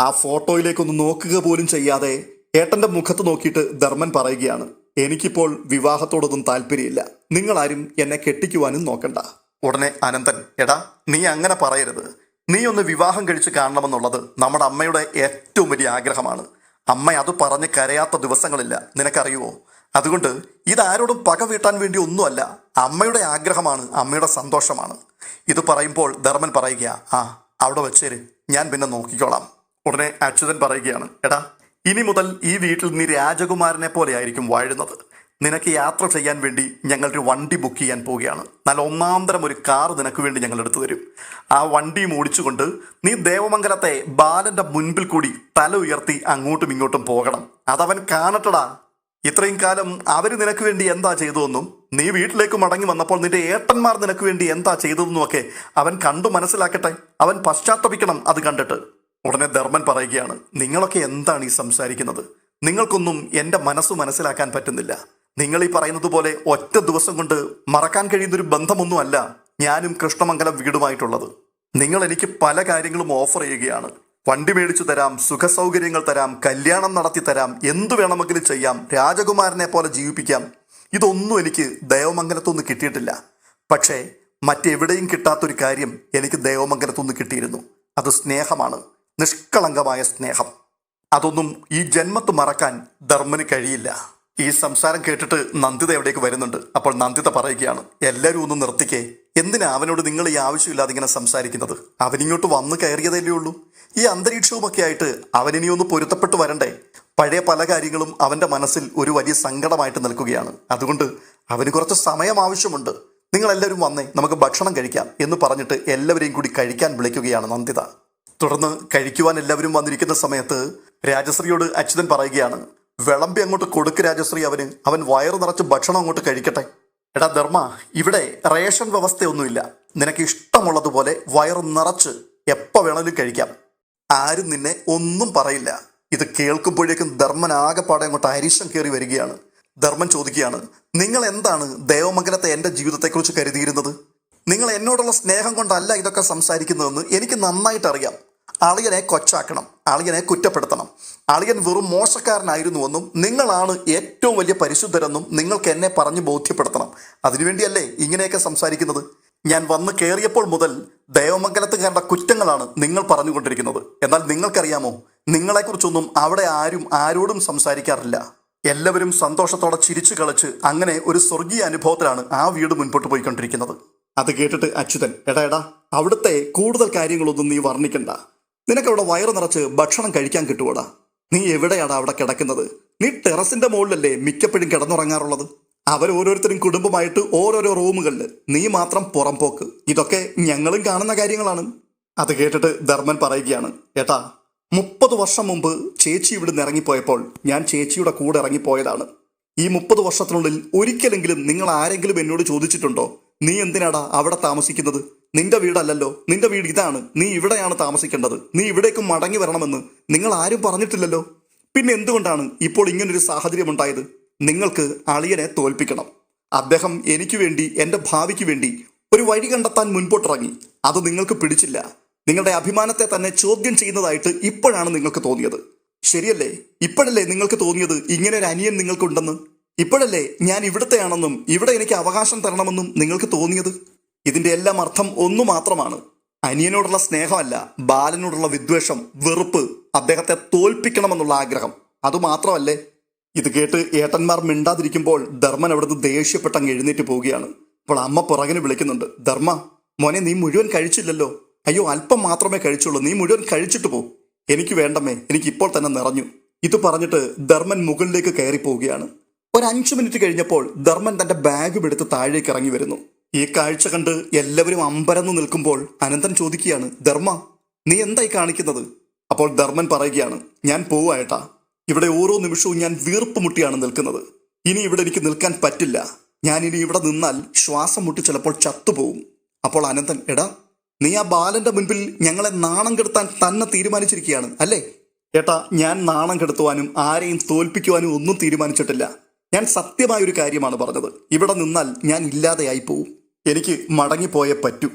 ആ ഫോട്ടോയിലേക്കൊന്ന് നോക്കുക പോലും ചെയ്യാതെ ഏട്ടന്റെ മുഖത്ത് നോക്കിയിട്ട് ധർമ്മൻ പറയുകയാണ് എനിക്കിപ്പോൾ വിവാഹത്തോടൊന്നും താല്പര്യമില്ല. നിങ്ങളാരും എന്നെ കെട്ടിക്കുവാനും നോക്കണ്ട. ഉടനെ അനന്തൻ എടാ നീ അങ്ങനെ പറയരുത്. നീ ഒന്ന് വിവാഹം കഴിച്ച് കാണണമെന്നുള്ളത് നമ്മുടെ അമ്മയുടെ ഏറ്റവും വലിയ ആഗ്രഹമാണ്. അമ്മ അത് പറഞ്ഞ് കരയാത്ത ദിവസങ്ങളില്ല. നിനക്കറിയുമോ അതുകൊണ്ട് ഇതാരോടും പക വീട്ടാൻ വേണ്ടി ഒന്നുമല്ല അമ്മയുടെ ആഗ്രഹമാണ് അമ്മയുടെ സന്തോഷമാണ്. ഇത് പറയുമ്പോൾ ധർമ്മൻ പറയുക ആ അവിടെ വെച്ചേര് ഞാൻ പിന്നെ നോക്കിക്കോളാം. ഉടനെ അച്യുതൻ പറയുകയാണ് എടാ ഇനി മുതൽ ഈ വീട്ടിൽ നീ രാജകുമാരനെ പോലെ ആയിരിക്കും വാഴുന്നത്. നിനക്ക് യാത്ര ചെയ്യാൻ വേണ്ടി ഞങ്ങളൊരു വണ്ടി ബുക്ക് ചെയ്യാൻ പോവുകയാണ്. നല്ല ഒന്നാന്തരം ഒരു കാർ നിനക്ക് വേണ്ടി ഞങ്ങൾ എടുത്തു തരും. ആ വണ്ടി ഓടിച്ചുകൊണ്ട് നീ ദേവമംഗലത്തെ ബാലന്റെ മുൻപിൽ കൂടി തല ഉയർത്തി അങ്ങോട്ടും ഇങ്ങോട്ടും പോകണം. അതവൻ കാണട്ടടാ ഇത്രയും കാലം അവർ നിനക്ക് വേണ്ടി എന്താ ചെയ്തതെന്നും നീ വീട്ടിലേക്ക് മടങ്ങി വന്നപ്പോൾ നിന്റെ ഏട്ടന്മാർ നിനക്ക് വേണ്ടി എന്താ ചെയ്തതെന്നും ഒക്കെ അവൻ കണ്ടു മനസ്സിലാക്കട്ടെ. അവൻ പശ്ചാത്തപിക്കണം അത് കണ്ടിട്ട്. ഉടനെ ധർമ്മൻ പറയുകയാണ് നിങ്ങളൊക്കെ എന്താണ് ഈ സംസാരിക്കുന്നത്? നിങ്ങൾക്കൊന്നും എന്റെ മനസ്സ് മനസ്സിലാക്കാൻ പറ്റുന്നില്ല. നിങ്ങൾ ഈ പറയുന്നത് പോലെ ഒറ്റ ദിവസം കൊണ്ട് മറക്കാൻ കഴിയുന്നൊരു ബന്ധമൊന്നുമല്ല ഞാനും കൃഷ്ണമംഗലം വീടുമായിട്ടുള്ളത്. നിങ്ങൾ എനിക്ക് പല കാര്യങ്ങളും ഓഫർ ചെയ്യുകയാണ്. വണ്ടി മേടിച്ചു തരാം സുഖസൗകര്യങ്ങൾ തരാം കല്യാണം നടത്തി തരാം എന്തു വേണമെങ്കിലും ചെയ്യാം രാജകുമാരനെ പോലെ ജീവിപ്പിക്കാം. ഇതൊന്നും എനിക്ക് ദൈവമംഗലത്തൊന്നും കിട്ടിയിട്ടില്ല. പക്ഷേ മറ്റെവിടെയും കിട്ടാത്തൊരു കാര്യം എനിക്ക് ദൈവമംഗലത്തൊന്നും കിട്ടിയിരുന്നു. അത് സ്നേഹമാണ്. നിഷ്കളങ്കമായ സ്നേഹം. അതൊന്നും ഈ ജന്മത്ത് മറക്കാൻ ധർമ്മന് കഴിയില്ല. ഈ സംസാരം കേട്ടിട്ട് നന്ദിത എവിടേക്ക് വരുന്നുണ്ട്? അപ്പോൾ നന്ദിത പറയുകയാണ് എല്ലാവരും ഒന്ന് നിർത്തിക്കേ. എന്തിനാ അവനോട് നിങ്ങൾ ഈ ആവശ്യമില്ലാതെ ഇങ്ങനെ സംസാരിക്കുന്നത്? അവനിങ്ങോട്ട് വന്ന് കയറിയതല്ലേ ഉള്ളൂ. ഈ അന്തരീക്ഷവുമൊക്കെ ആയിട്ട് അവനിനി ഒന്ന് പൊരുത്തപ്പെട്ട് വരണ്ടേ? പഴയ പല കാര്യങ്ങളും അവന്റെ മനസ്സിൽ ഒരു വലിയ സങ്കടമായിട്ട് നിൽക്കുകയാണ്. അതുകൊണ്ട് അവന് കുറച്ച് സമയം ആവശ്യമുണ്ട്. നിങ്ങളെല്ലാവരും വന്നേ നമുക്ക് ഭക്ഷണം കഴിക്കാം എന്ന് പറഞ്ഞിട്ട് എല്ലാവരെയും കൂടി കഴിക്കാൻ വിളിക്കുകയാണ് നന്ദിത. തുടർന്ന് കഴിക്കുവാൻ എല്ലാവരും വന്നിരിക്കുന്ന സമയത്ത് രാജശ്രീയോട് അച്യുതൻ പറയുകയാണ് വിളമ്പി അങ്ങോട്ട് കൊടുക്ക് രാജശ്രീ അവന്. അവൻ വയറ് നിറച്ച് ഭക്ഷണം അങ്ങോട്ട് കഴിക്കട്ടെ. എടാ ധർമ്മ ഇവിടെ റേഷൻ വ്യവസ്ഥയൊന്നുമില്ല. നിനക്ക് ഇഷ്ടമുള്ളതുപോലെ വയറ് നിറച്ച് എപ്പോൾ വേണമെങ്കിലും കഴിക്കാം. ആരും നിന്നെ ഒന്നും പറയില്ല. ഇത് കേൾക്കുമ്പോഴേക്കും ധർമ്മൻ ആകെപ്പാടെ അങ്ങോട്ട് അരിശം കയറി വരികയാണ്. ധർമ്മൻ ചോദിക്കുകയാണ് നിങ്ങൾ എന്താണ് ദേവമംഗലത്തെ എന്റെ ജീവിതത്തെക്കുറിച്ച് കരുതിയിരുന്നത്? നിങ്ങൾ എന്നോടുള്ള സ്നേഹം കൊണ്ടല്ല ഇതൊക്കെ സംസാരിക്കുന്നതെന്ന് എനിക്ക് നന്നായിട്ട് അറിയാം അളിയനെ കൊച്ചാക്കണം അളിയനെ കുറ്റപ്പെടുത്തണം. അളിയൻ വെറും മോശക്കാരനായിരുന്നുവെന്നും നിങ്ങളാണ് ഏറ്റവും വലിയ പരിശുദ്ധരെന്നും നിങ്ങൾക്ക് എന്നെ പറഞ്ഞ് ബോധ്യപ്പെടുത്തണം. അതിനുവേണ്ടിയല്ലേ ഇങ്ങനെയൊക്കെ സംസാരിക്കുന്നത്? ഞാൻ വന്ന് കയറിയപ്പോൾ മുതൽ ദേവമംഗലത്ത് കണ്ട കുറ്റങ്ങളാണ് നിങ്ങൾ പറഞ്ഞുകൊണ്ടിരിക്കുന്നത്. എന്നാൽ നിങ്ങൾക്കറിയാമോ നിങ്ങളെക്കുറിച്ചൊന്നും അവിടെ ആരും ആരോടും സംസാരിക്കാറില്ല. എല്ലാവരും സന്തോഷത്തോടെ ചിരിച്ചു കളിച്ച് അങ്ങനെ ഒരു സ്വർഗീയ അനുഭവത്തിലാണ് ആ വീട് മുൻപോട്ട് പോയിക്കൊണ്ടിരിക്കുന്നത്. അത് കേട്ടിട്ട് അച്യുതൻ എടാ എടാ അവിടുത്തെ കൂടുതൽ കാര്യങ്ങളൊന്നും നീ വർണിക്കണ്ട. നിനക്കവിടെ വയറ് നിറച്ച് ഭക്ഷണം കഴിക്കാൻ കിട്ടുവോടാ? നീ എവിടെയാടാ അവിടെ കിടക്കുന്നത്? നീ ടെറസിന്റെ മുകളിലല്ലേ മിക്കപ്പോഴും കിടന്നുറങ്ങാറുള്ളത്? അവരോരോരുത്തരും കുടുംബമായിട്ട് ഓരോരോ റൂമുകളിൽ നീ മാത്രം പുറംപോക്ക് ഇതൊക്കെ ഞങ്ങളും കാണുന്ന കാര്യങ്ങളാണ്. അത് കേട്ടിട്ട് ധർമ്മൻ പറയുകയാണ് ഏട്ടാ മുപ്പത് വർഷം മുമ്പ് ചേച്ചി ഇവിടുന്ന് ഇറങ്ങിപ്പോയപ്പോൾ ഞാൻ ചേച്ചിയുടെ കൂടെ ഇറങ്ങിപ്പോയതാണ്. ഈ മുപ്പത് വർഷത്തിനുള്ളിൽ ഒരിക്കലെങ്കിലും നിങ്ങൾ ആരെങ്കിലും എന്നോട് ചോദിച്ചിട്ടുണ്ടോ? നീ എന്തിനാടാ അവിടെ താമസിക്കുന്നത്? നിന്റെ വീടല്ലല്ലോ. നിന്റെ വീട് ഇതാണ്. നീ ഇവിടെയാണ് താമസിക്കേണ്ടത്. നീ ഇവിടേക്ക് മടങ്ങി വരണമെന്ന് നിങ്ങൾ ആരും പറഞ്ഞിട്ടില്ലല്ലോ. പിന്നെ എന്തുകൊണ്ടാണ് ഇപ്പോൾ ഇങ്ങനൊരു സാഹചര്യം ഉണ്ടായത്? നിങ്ങൾക്ക് അളിയനെ തോൽപ്പിക്കണം. അദ്ദേഹം എനിക്ക് വേണ്ടി എന്റെ ഭാവിക്ക് വേണ്ടി ഒരു വഴി കണ്ടെത്താൻ മുൻപോട്ടിറങ്ങി. അത് നിങ്ങൾക്ക് പിടിച്ചില്ല. നിങ്ങളുടെ അഭിമാനത്തെ തന്നെ ചോദ്യം ചെയ്യുന്നതായിട്ട് ഇപ്പോഴാണ് നിങ്ങൾക്ക് തോന്നിയത്. ശരിയല്ലേ? ഇപ്പോഴല്ലേ നിങ്ങൾക്ക് തോന്നിയത് ഇങ്ങനെ ഒരു അനിയൻ നിങ്ങൾക്കുണ്ടെന്ന്? ഇപ്പോഴല്ലേ ഞാൻ ഇവിടുത്തെയാണെന്നും ഇവിടെ എനിക്ക് അവകാശം തരണമെന്നും നിങ്ങൾക്ക് തോന്നിയത്? ഇതിന്റെ എല്ലാം അർത്ഥം ഒന്നു മാത്രമാണ്. അനിയനോടുള്ള സ്നേഹമല്ല ബാലനോടുള്ള വിദ്വേഷം വെറുപ്പ് അദ്ദേഹത്തെ തോൽപ്പിക്കണമെന്നുള്ള ആഗ്രഹം. അതുമാത്രമല്ലേ ഇത് കേട്ട് ഏട്ടന്മാർ മിണ്ടാതിരിക്കുമ്പോൾ ധർമ്മൻ അവിടുന്ന് ദേഷ്യപ്പെട്ട് അങ്ങ് എഴുന്നേറ്റ് പോവുകയാണ്. അപ്പോൾ അമ്മ പുറകിന് വിളിക്കുന്നുണ്ട് ധർമ്മ മോനെ നീ മുഴുവൻ കഴിച്ചില്ലല്ലോ? അയ്യോ അല്പം മാത്രമേ കഴിച്ചുള്ളൂ നീ മുഴുവൻ കഴിച്ചിട്ട് പോ. എനിക്ക് വേണ്ടമ്മേ എനിക്ക് ഇപ്പോൾ തന്നെ നിറഞ്ഞു. ഇത് പറഞ്ഞിട്ട് ധർമ്മൻ മുകളിലേക്ക് കയറി പോവുകയാണ് ഒരു അഞ്ചു മിനിറ്റ് കഴിഞ്ഞപ്പോൾ ധർമ്മൻ തന്റെ ബാഗും എടുത്ത് താഴേക്ക് ഇറങ്ങി വരുന്നു. ഈ കാഴ്ച കണ്ട് എല്ലാവരും അമ്പരന്ന് നിൽക്കുമ്പോൾ അനന്തൻ ചോദിക്കുകയാണ് ധർമ്മ നീ എന്തായി കാണിക്കുന്നത്? അപ്പോൾ ധർമ്മൻ പറയുകയാണ് ഞാൻ പോവായിട്ടാ. ഇവിടെ ഓരോ നിമിഷവും ഞാൻ വീർപ്പ് മുട്ടിയാണ് നിൽക്കുന്നത്. ഇനി ഇവിടെ എനിക്ക് നിൽക്കാൻ പറ്റില്ല. ഞാൻ ഇനി ഇവിടെ നിന്നാൽ ശ്വാസം മുട്ടി ചിലപ്പോൾ ചത്തുപോകും അപ്പോൾ അനന്തൻ എടാ നീ ആ ബാലന്റെ മുൻപിൽ ഞങ്ങളെ നാണം കെടുത്താൻ തന്നെ തീരുമാനിച്ചിരിക്കുകയാണ് അല്ലേ? ഏട്ടാ ഞാൻ നാണം കെടുത്തുവാനും ആരെയും തോൽപ്പിക്കുവാനും ഒന്നും തീരുമാനിച്ചിട്ടില്ല. ഞാൻ സത്യമായ ഒരു കാര്യമാണ് പറഞ്ഞത്. ഇവിടെ നിന്നാൽ ഞാൻ ഇല്ലാതെയായി പോവും. എനിക്ക് മടങ്ങിപ്പോയേ പറ്റൂ.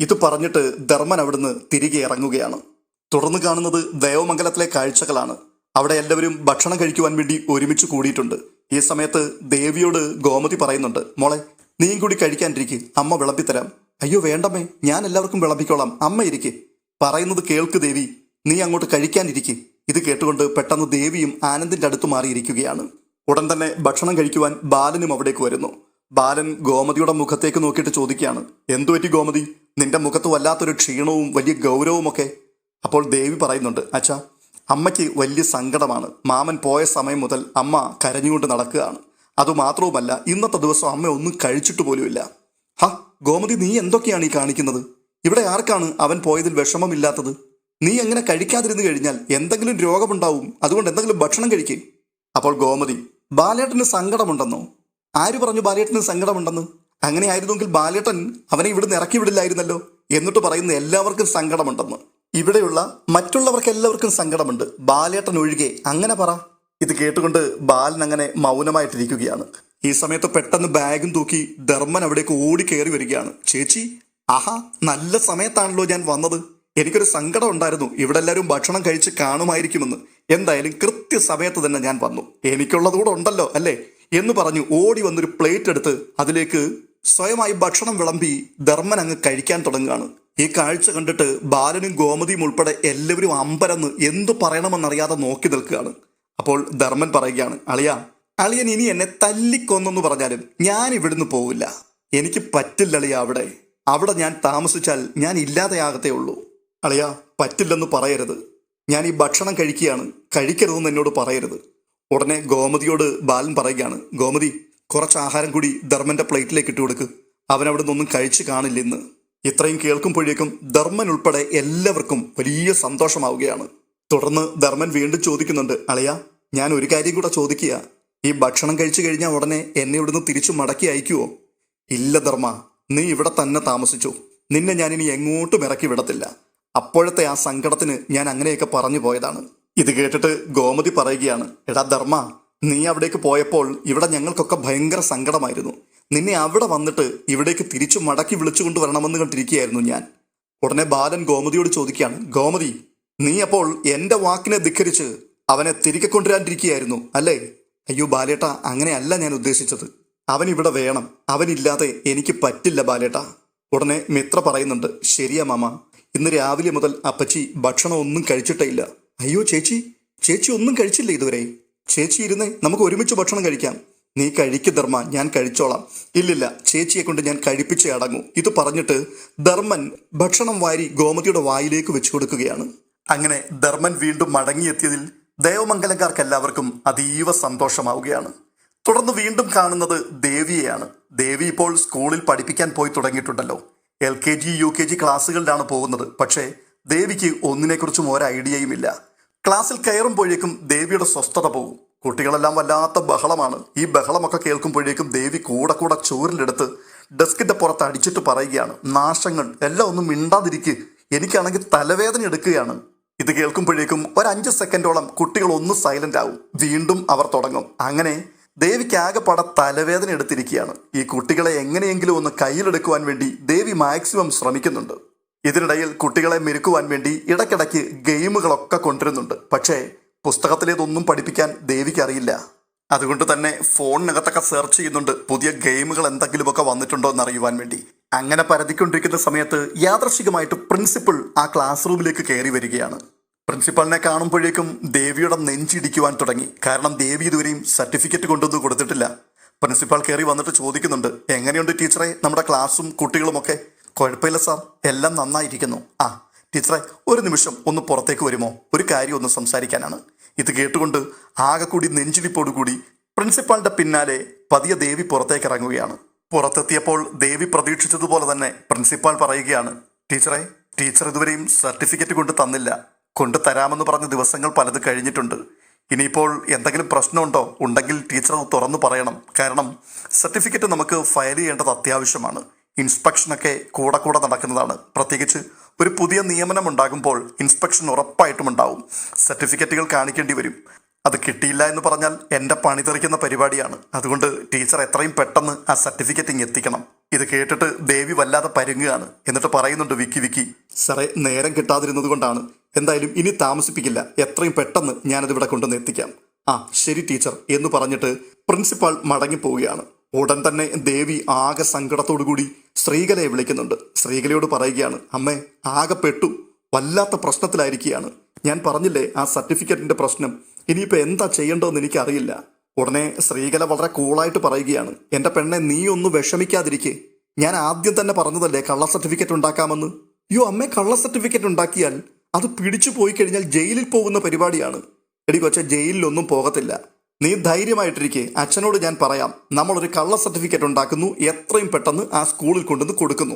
ഇത് പറഞ്ഞിട്ട് ധർമ്മൻ അവിടുന്ന് തിരികെ ഇറങ്ങുകയാണ്. തുടർന്ന് കാണുന്നത് ദേവമംഗലത്തിലെ കാഴ്ചകളാണ്. അവിടെ എല്ലാവരും ഭക്ഷണം കഴിക്കുവാൻ വേണ്ടി ഒരുമിച്ച് കൂടിയിട്ടുണ്ട്. ഈ സമയത്ത് ദേവിയോട് ഗോമതി പറയുന്നുണ്ട് മോളെ നീയും കൂടി കഴിക്കാനിരിക്ക്. അമ്മ വിളമ്പിത്തരാം. അയ്യോ വേണ്ടമ്മേ ഞാൻ എല്ലാവർക്കും വിളമ്പിക്കോളാം. അമ്മ ഇരിക്ക്. പറയുന്നത് കേൾക്ക് ദേവി നീ അങ്ങോട്ട് കഴിക്കാനിരിക്ക്. ഇത് കേട്ടുകൊണ്ട് പെട്ടെന്ന് ദേവിയും ആനന്ദിന്റെ അടുത്ത് മാറിയിരിക്കുകയാണ്. ഉടൻ തന്നെ ഭക്ഷണം കഴിക്കുവാൻ ബാലനും അവിടേക്ക് വരുന്നു. ബാലൻ ഗോമതിയുടെ മുഖത്തേക്ക് നോക്കിയിട്ട് ചോദിക്കുകയാണ് എന്തുപറ്റി ഗോമതി? നിന്റെ മുഖത്ത് വല്ലാത്തൊരു ക്ഷീണവും വലിയ ഗൗരവമൊക്കെ അപ്പോൾ ദേവി പറയുന്നുണ്ട് അച്ഛാ അമ്മയ്ക്ക് വലിയ സങ്കടമാണ്. മാമൻ പോയ സമയം മുതൽ അമ്മ കരഞ്ഞുകൊണ്ട് നടക്കുകയാണ്. അതുമാത്രവുമല്ല ഇന്നത്തെ ദിവസം അമ്മ ഒന്നും കഴിച്ചിട്ട് പോലുമില്ല. ഹ ഗോമതി നീ എന്തൊക്കെയാണ് ഈ കാണിക്കുന്നത്? ഇവിടെ ആർക്കാണ് അവൻ പോയതിൽ വിഷമമില്ലാത്തത്? നീ എങ്ങനെ കഴിക്കാതിരുന്നു കഴിഞ്ഞാൽ എന്തെങ്കിലും രോഗമുണ്ടാവും അതുകൊണ്ട് എന്തെങ്കിലും ഭക്ഷണം കഴിക്കേ. അപ്പോൾ ഗോമതി ബാലേട്ടന് സങ്കടമുണ്ടെന്നോ? ആര് പറഞ്ഞു ബാലേട്ടന് സങ്കടമുണ്ടെന്ന്? അങ്ങനെ ആയിരുന്നെങ്കിൽ ബാലേട്ടൻ അവനെ ഇവിടുന്ന് ഇറക്കി വിടില്ലായിരുന്നല്ലോ എന്നിട്ട് പറയുന്ന എല്ലാവർക്കും സങ്കടമുണ്ടെന്ന്. ഇവിടെയുള്ള മറ്റുള്ളവർക്ക് എല്ലാവർക്കും സങ്കടമുണ്ട്. ബാലേട്ടൻ ഒഴികെ അങ്ങനെ പറ. ഇത് കേട്ടുകൊണ്ട് ബാലൻ അങ്ങനെ മൗനമായിട്ടിരിക്കുകയാണ്. ഈ സമയത്ത് പെട്ടെന്ന് ബാഗും തൂക്കി ധർമ്മൻ അവിടേക്ക് ഓടി കയറി വരികയാണ്. ചേച്ചി ആഹാ നല്ല സമയത്താണല്ലോ ഞാൻ വന്നത്. എനിക്കൊരു സങ്കടം ഉണ്ടായിരുന്നു. ഇവിടെ എല്ലാവരും ഭക്ഷണം കഴിച്ച് കാണുമായിരിക്കുമെന്ന്. എന്തായാലും കൃത്യസമയത്ത് തന്നെ ഞാൻ വന്നു. എനിക്കുള്ളത് കൂടെ ഉണ്ടല്ലോ അല്ലേ? എന്ന് പറഞ്ഞു ഓടി വന്നൊരു പ്ലേറ്റ് എടുത്ത് അതിലേക്ക് സ്വയമായി ഭക്ഷണം വിളമ്പി ധർമ്മൻ അങ്ങ് കഴിക്കാൻ തുടങ്ങുകയാണ്. ഈ കാഴ്ച കണ്ടിട്ട് ബാലനും ഗോമതിയും ഉൾപ്പെടെ എല്ലാവരും അമ്പരന്ന് എന്തു പറയണമെന്നറിയാതെ നോക്കി നിൽക്കുകയാണ്. അപ്പോൾ ധർമ്മൻ പറയുകയാണ് അളിയ അളിയൻ ഇനി എന്നെ തല്ലിക്കൊന്നെന്ന് പറഞ്ഞാലും ഞാൻ ഇവിടുന്ന് പോവില്ല. എനിക്ക് പറ്റില്ല അളിയ അവിടെ. അവിടെ ഞാൻ താമസിച്ചാൽ ഞാൻ ഇല്ലാതെയാകത്തേ ഉള്ളൂ. അളിയ പറ്റില്ലെന്ന് പറയരുത്. ഞാൻ ഈ ഭക്ഷണം കഴിക്കുകയാണ്. കഴിക്കരുതെന്ന് എന്നോട് പറയരുത്. ഉടനെ ഗോമതിയോട് ബാലൻ പറയുകയാണ് ഗോമതി കുറച്ച് ആഹാരം കൂടി ധർമ്മന്റെ പ്ലേറ്റിലേക്ക് ഇട്ട് കൊടുക്ക്. അവൻ അവിടെ നിന്നൊന്നും കഴിച്ചു കാണില്ലെന്ന്. ഇത്രയും കേൾക്കുമ്പോഴേക്കും ധർമ്മൻ ഉൾപ്പെടെ എല്ലാവർക്കും വലിയ സന്തോഷമാവുകയാണ്. തുടർന്ന് ധർമ്മൻ വീണ്ടും ചോദിക്കുന്നുണ്ട് അളയാ ഞാൻ ഒരു കാര്യം കൂടെ ചോദിക്കുക. ഈ ഭക്ഷണം കഴിച്ചു കഴിഞ്ഞാൽ ഉടനെ എന്നെ ഇവിടുന്ന് തിരിച്ചു മടക്കി അയക്കുവോ? ഇല്ല ധർമ്മ നീ ഇവിടെ തന്നെ താമസിച്ചു. നിന്നെ ഞാൻ ഇനി എങ്ങോട്ടും ഇറക്കി വിടത്തില്ല. അപ്പോഴത്തെ ആ സങ്കടത്തിന് ഞാൻ അങ്ങനെയൊക്കെ പറഞ്ഞു പോയതാണ്. ഇത് കേട്ടിട്ട് ഗോമതി പറയുകയാണ് എടാ ധർമ്മ നീ അവിടേക്ക് പോയപ്പോൾ ഇവിടെ ഞങ്ങൾക്കൊക്കെ ഭയങ്കര സങ്കടമായിരുന്നു. നിന്നെ അവിടെ വന്നിട്ട് ഇവിടേക്ക് തിരിച്ചു മടക്കി വിളിച്ചുകൊണ്ട് വരണമെന്ന് കണ്ടിരിക്കുകയായിരുന്നു ഞാൻ. ഉടനെ ബാലൻ ഗോമതിയോട് ചോദിക്കുകയാണ് ഗോമതി നീ അപ്പോൾ എന്റെ വാക്കിനെ ധിക്കരിച്ച് അവനെ തിരികെ കൊണ്ടുവരാണ്ടിരിക്കുകയായിരുന്നു അല്ലേ? അയ്യോ ബാലേട്ട അങ്ങനെയല്ല ഞാൻ ഉദ്ദേശിച്ചത്. അവൻ ഇവിടെ വേണം. അവനില്ലാതെ എനിക്ക് പറ്റില്ല ബാലേട്ട. ഉടനെ മിത്ര പറയുന്നുണ്ട് ശരിയാ മാമ ഇന്ന് രാവിലെ മുതൽ അപ്പച്ചി ഭക്ഷണം ഒന്നും കഴിച്ചിട്ടേ ഇല്ല. അയ്യോ ചേച്ചി. ചേച്ചി ഒന്നും കഴിച്ചില്ല ഇതുവരെ. ചേച്ചി ഇരുന്നേ നമുക്ക് ഒരുമിച്ച് ഭക്ഷണം കഴിക്കാം. നീ കഴിക്ക് ധർമ്മ ഞാൻ കഴിച്ചോളാം. ഇല്ലില്ല ചേച്ചിയെ കൊണ്ട് ഞാൻ കഴിപ്പിച്ചേ അടങ്ങൂ. ഇത് പറഞ്ഞിട്ട് ധർമ്മൻ ഭക്ഷണം വാരി ഗോമതിയുടെ വായിലേക്ക് വെച്ചു കൊടുക്കുകയാണ്. അങ്ങനെ ധർമ്മൻ വീണ്ടും മടങ്ങിയെത്തിയതിൽ ദേവമംഗലക്കാർക്ക് എല്ലാവർക്കും അതീവ സന്തോഷമാവുകയാണ്. തുടർന്ന് വീണ്ടും കാണുന്നത് ദേവിയെയാണ്. ദേവി ഇപ്പോൾ സ്കൂളിൽ പഠിപ്പിക്കാൻ പോയി തുടങ്ങിയിട്ടുണ്ടല്ലോ. L K G U K G ക്ലാസ്സുകളിലാണ് പോകുന്നത്. പക്ഷേ ദേവിക്ക് ഒന്നിനെക്കുറിച്ചും ഒരു ഐഡിയയും ഇല്ല. ക്ലാസ്സിൽ കയറുമ്പോഴേക്കും ദേവിയുടെ സ്വസ്ഥത പോകും. കുട്ടികളെല്ലാം വല്ലാത്ത ബഹളമാണ്. ഈ ബഹളമൊക്കെ കേൾക്കുമ്പോഴേക്കും ദേവി കൂടെ കൂടെ ചോറിലെടുത്ത് ഡെസ്കിന്റെ പുറത്ത് അടിച്ചിട്ട് പറയുകയാണ് നാശങ്ങൾ എല്ലാം ഒന്നും മിണ്ടാതിരിക്കുക എനിക്കാണെങ്കിൽ തലവേദന എടുക്കുകയാണ്. ഇത് കേൾക്കുമ്പോഴേക്കും ഒരു അഞ്ച് സെക്കൻഡോളം കുട്ടികൾ ഒന്ന് സൈലന്റ് ആവും. വീണ്ടും അവർ തുടങ്ങും. അങ്ങനെ ദേവിക്ക് ആകെപ്പാടെ തലവേദന എടുത്തിരിക്കുകയാണ്. ഈ കുട്ടികളെ എങ്ങനെയെങ്കിലും ഒന്ന് കയ്യിലെടുക്കുവാൻ വേണ്ടി ദേവി മാക്സിമം ശ്രമിക്കുന്നുണ്ട്. ഇതിനിടയിൽ കുട്ടികളെ മെരുക്കുവാൻ വേണ്ടി ഇടയ്ക്കിടയ്ക്ക് ഗെയിമുകളൊക്കെ കൊണ്ടുവരുന്നുണ്ട്. പക്ഷേ പുസ്തകത്തിലേതൊന്നും പഠിപ്പിക്കാൻ ദേവിക്ക് അറിയില്ല. അതുകൊണ്ട് തന്നെ ഫോണിനകത്തൊക്കെ സെർച്ച് ചെയ്യുന്നുണ്ട് പുതിയ ഗെയിമുകൾ എന്തെങ്കിലുമൊക്കെ വന്നിട്ടുണ്ടോ എന്ന് അറിയുവാൻ വേണ്ടി. അങ്ങനെ പരതിക്കൊണ്ടിരിക്കുന്ന സമയത്ത് യാദർശികമായിട്ട് പ്രിൻസിപ്പൾ ആ ക്ലാസ് റൂമിലേക്ക് കയറി വരികയാണ്. പ്രിൻസിപ്പളിനെ കാണുമ്പോഴേക്കും ദേവിയുടെ നെഞ്ചിടിക്കുവാൻ തുടങ്ങി. കാരണം ദേവി ഇതുവരെയും സർട്ടിഫിക്കറ്റ് കൊണ്ടൊന്നും കൊടുത്തിട്ടില്ല. പ്രിൻസിപ്പാൾ കയറി വന്നിട്ട് ചോദിക്കുന്നുണ്ട് എങ്ങനെയുണ്ട് ടീച്ചറെ? നമ്മുടെ ക്ലാസ്സും കുട്ടികളുമൊക്കെ? കുഴപ്പമില്ല സാർ. എല്ലാം നന്നായിരിക്കുന്നു. ആ ടീച്ചറെ ഒരു നിമിഷം ഒന്ന് പുറത്തേക്ക് വരുമോ? ഒരു കാര്യം ഒന്ന് സംസാരിക്കാനാണ്. ഇത് കേട്ടുകൊണ്ട് ആകെ കൂടി നെഞ്ചിടിപ്പോടുകൂടി പ്രിൻസിപ്പാളിന്റെ പിന്നാലെ പതിയെ ദേവി പുറത്തേക്ക് ഇറങ്ങുകയാണ്. പുറത്തെത്തിയപ്പോൾ ദേവി പ്രതീക്ഷിച്ചതുപോലെ തന്നെ പ്രിൻസിപ്പാൾ പറയുകയാണ് ടീച്ചറെ ടീച്ചർ ഇതുവരെയും സർട്ടിഫിക്കറ്റ് കൊണ്ട് തന്നില്ല. കൊണ്ടു തരാമെന്ന് പറഞ്ഞ ദിവസങ്ങൾ പലത് കഴിഞ്ഞിട്ടുണ്ട്. ഇനിയിപ്പോൾ എന്തെങ്കിലും പ്രശ്നമുണ്ടോ? ഉണ്ടെങ്കിൽ ടീച്ചർ തുറന്നു പറയണം. കാരണം സർട്ടിഫിക്കറ്റ് നമുക്ക് ഫയൽ ചെയ്യേണ്ടത് അത്യാവശ്യമാണ്. ഇൻസ്പെക്ഷനൊക്കെ കൂടെ കൂടെ നടക്കുന്നതാണ്. പ്രത്യേകിച്ച് ഒരു പുതിയ നിയമനം ഉണ്ടാകുമ്പോൾ ഇൻസ്പെക്ഷൻ ഉറപ്പായിട്ടും ഉണ്ടാവും. സർട്ടിഫിക്കറ്റുകൾ കാണിക്കേണ്ടി വരും. അത് കിട്ടിയില്ല എന്ന് പറഞ്ഞാൽ എന്റെ പണി തെറിക്കുന്ന പരിപാടിയാണ്. അതുകൊണ്ട് ടീച്ചർ എത്രയും പെട്ടെന്ന് ആ സർട്ടിഫിക്കറ്റ് ഇങ്ങ് എത്തിക്കണം. ഇത് കേട്ടിട്ട് ദേവി വല്ലാതെ പരുങ്ങുകയാണ്. എന്നിട്ട് പറയുന്നുണ്ട് വിക്കി വിക്കി സാറേ നേരം കിട്ടാതിരുന്നത് കൊണ്ടാണ്. എന്തായാലും ഇനി താമസിപ്പിക്കില്ല. എത്രയും പെട്ടെന്ന് ഞാനത് ഇവിടെ കൊണ്ടുവന്ന് എത്തിക്കാം. ആ ശരി ടീച്ചർ എന്ന് പറഞ്ഞിട്ട് പ്രിൻസിപ്പാൾ മടങ്ങിപ്പോവുകയാണ്. ഉടൻ തന്നെ ദേവി ആകെ സങ്കടത്തോടുകൂടി ശ്രീകലയെ വിളിക്കുന്നുണ്ട്. ശ്രീകലയോട് പറയുകയാണ് അമ്മേ ആകെപ്പെട്ടു പെട്ടു. വല്ലാത്ത പ്രശ്നത്തിലായിരിക്കുകയാണ്. ഞാൻ പറഞ്ഞില്ലേ ആ സർട്ടിഫിക്കറ്റിന്റെ പ്രശ്നം. ഇനിയിപ്പോൾ എന്താ ചെയ്യേണ്ടതെന്ന് എനിക്കറിയില്ല. ഉടനെ ശ്രീകല വളരെ കൂളായിട്ട് പറയുകയാണ് എന്റെ പെണ്ണെ നീ ഒന്ന് വിഷമിക്കാതിരിക്കെ. ഞാൻ ആദ്യം തന്നെ പറഞ്ഞതല്ലേ കള്ള സർട്ടിഫിക്കറ്റ് ഉണ്ടാക്കാമെന്ന്? യോ അമ്മേ കള്ള സർട്ടിഫിക്കറ്റ് ഉണ്ടാക്കിയാൽ അത് പിടിച്ചു പോയി കഴിഞ്ഞാൽ ജയിലിൽ പോകുന്ന പരിപാടിയാണ്. എടി കൊച്ച ജയിലിലൊന്നും പോകത്തില്ല. നീ ധൈര്യമായിട്ടിരിക്കെ. അച്ഛനോട് ഞാൻ പറയാം. നമ്മളൊരു കള്ള സർട്ടിഫിക്കറ്റ് ഉണ്ടാക്കുന്നു. എത്രയും പെട്ടെന്ന് ആ സ്കൂളിൽ കൊണ്ടുവന്ന് കൊടുക്കുന്നു.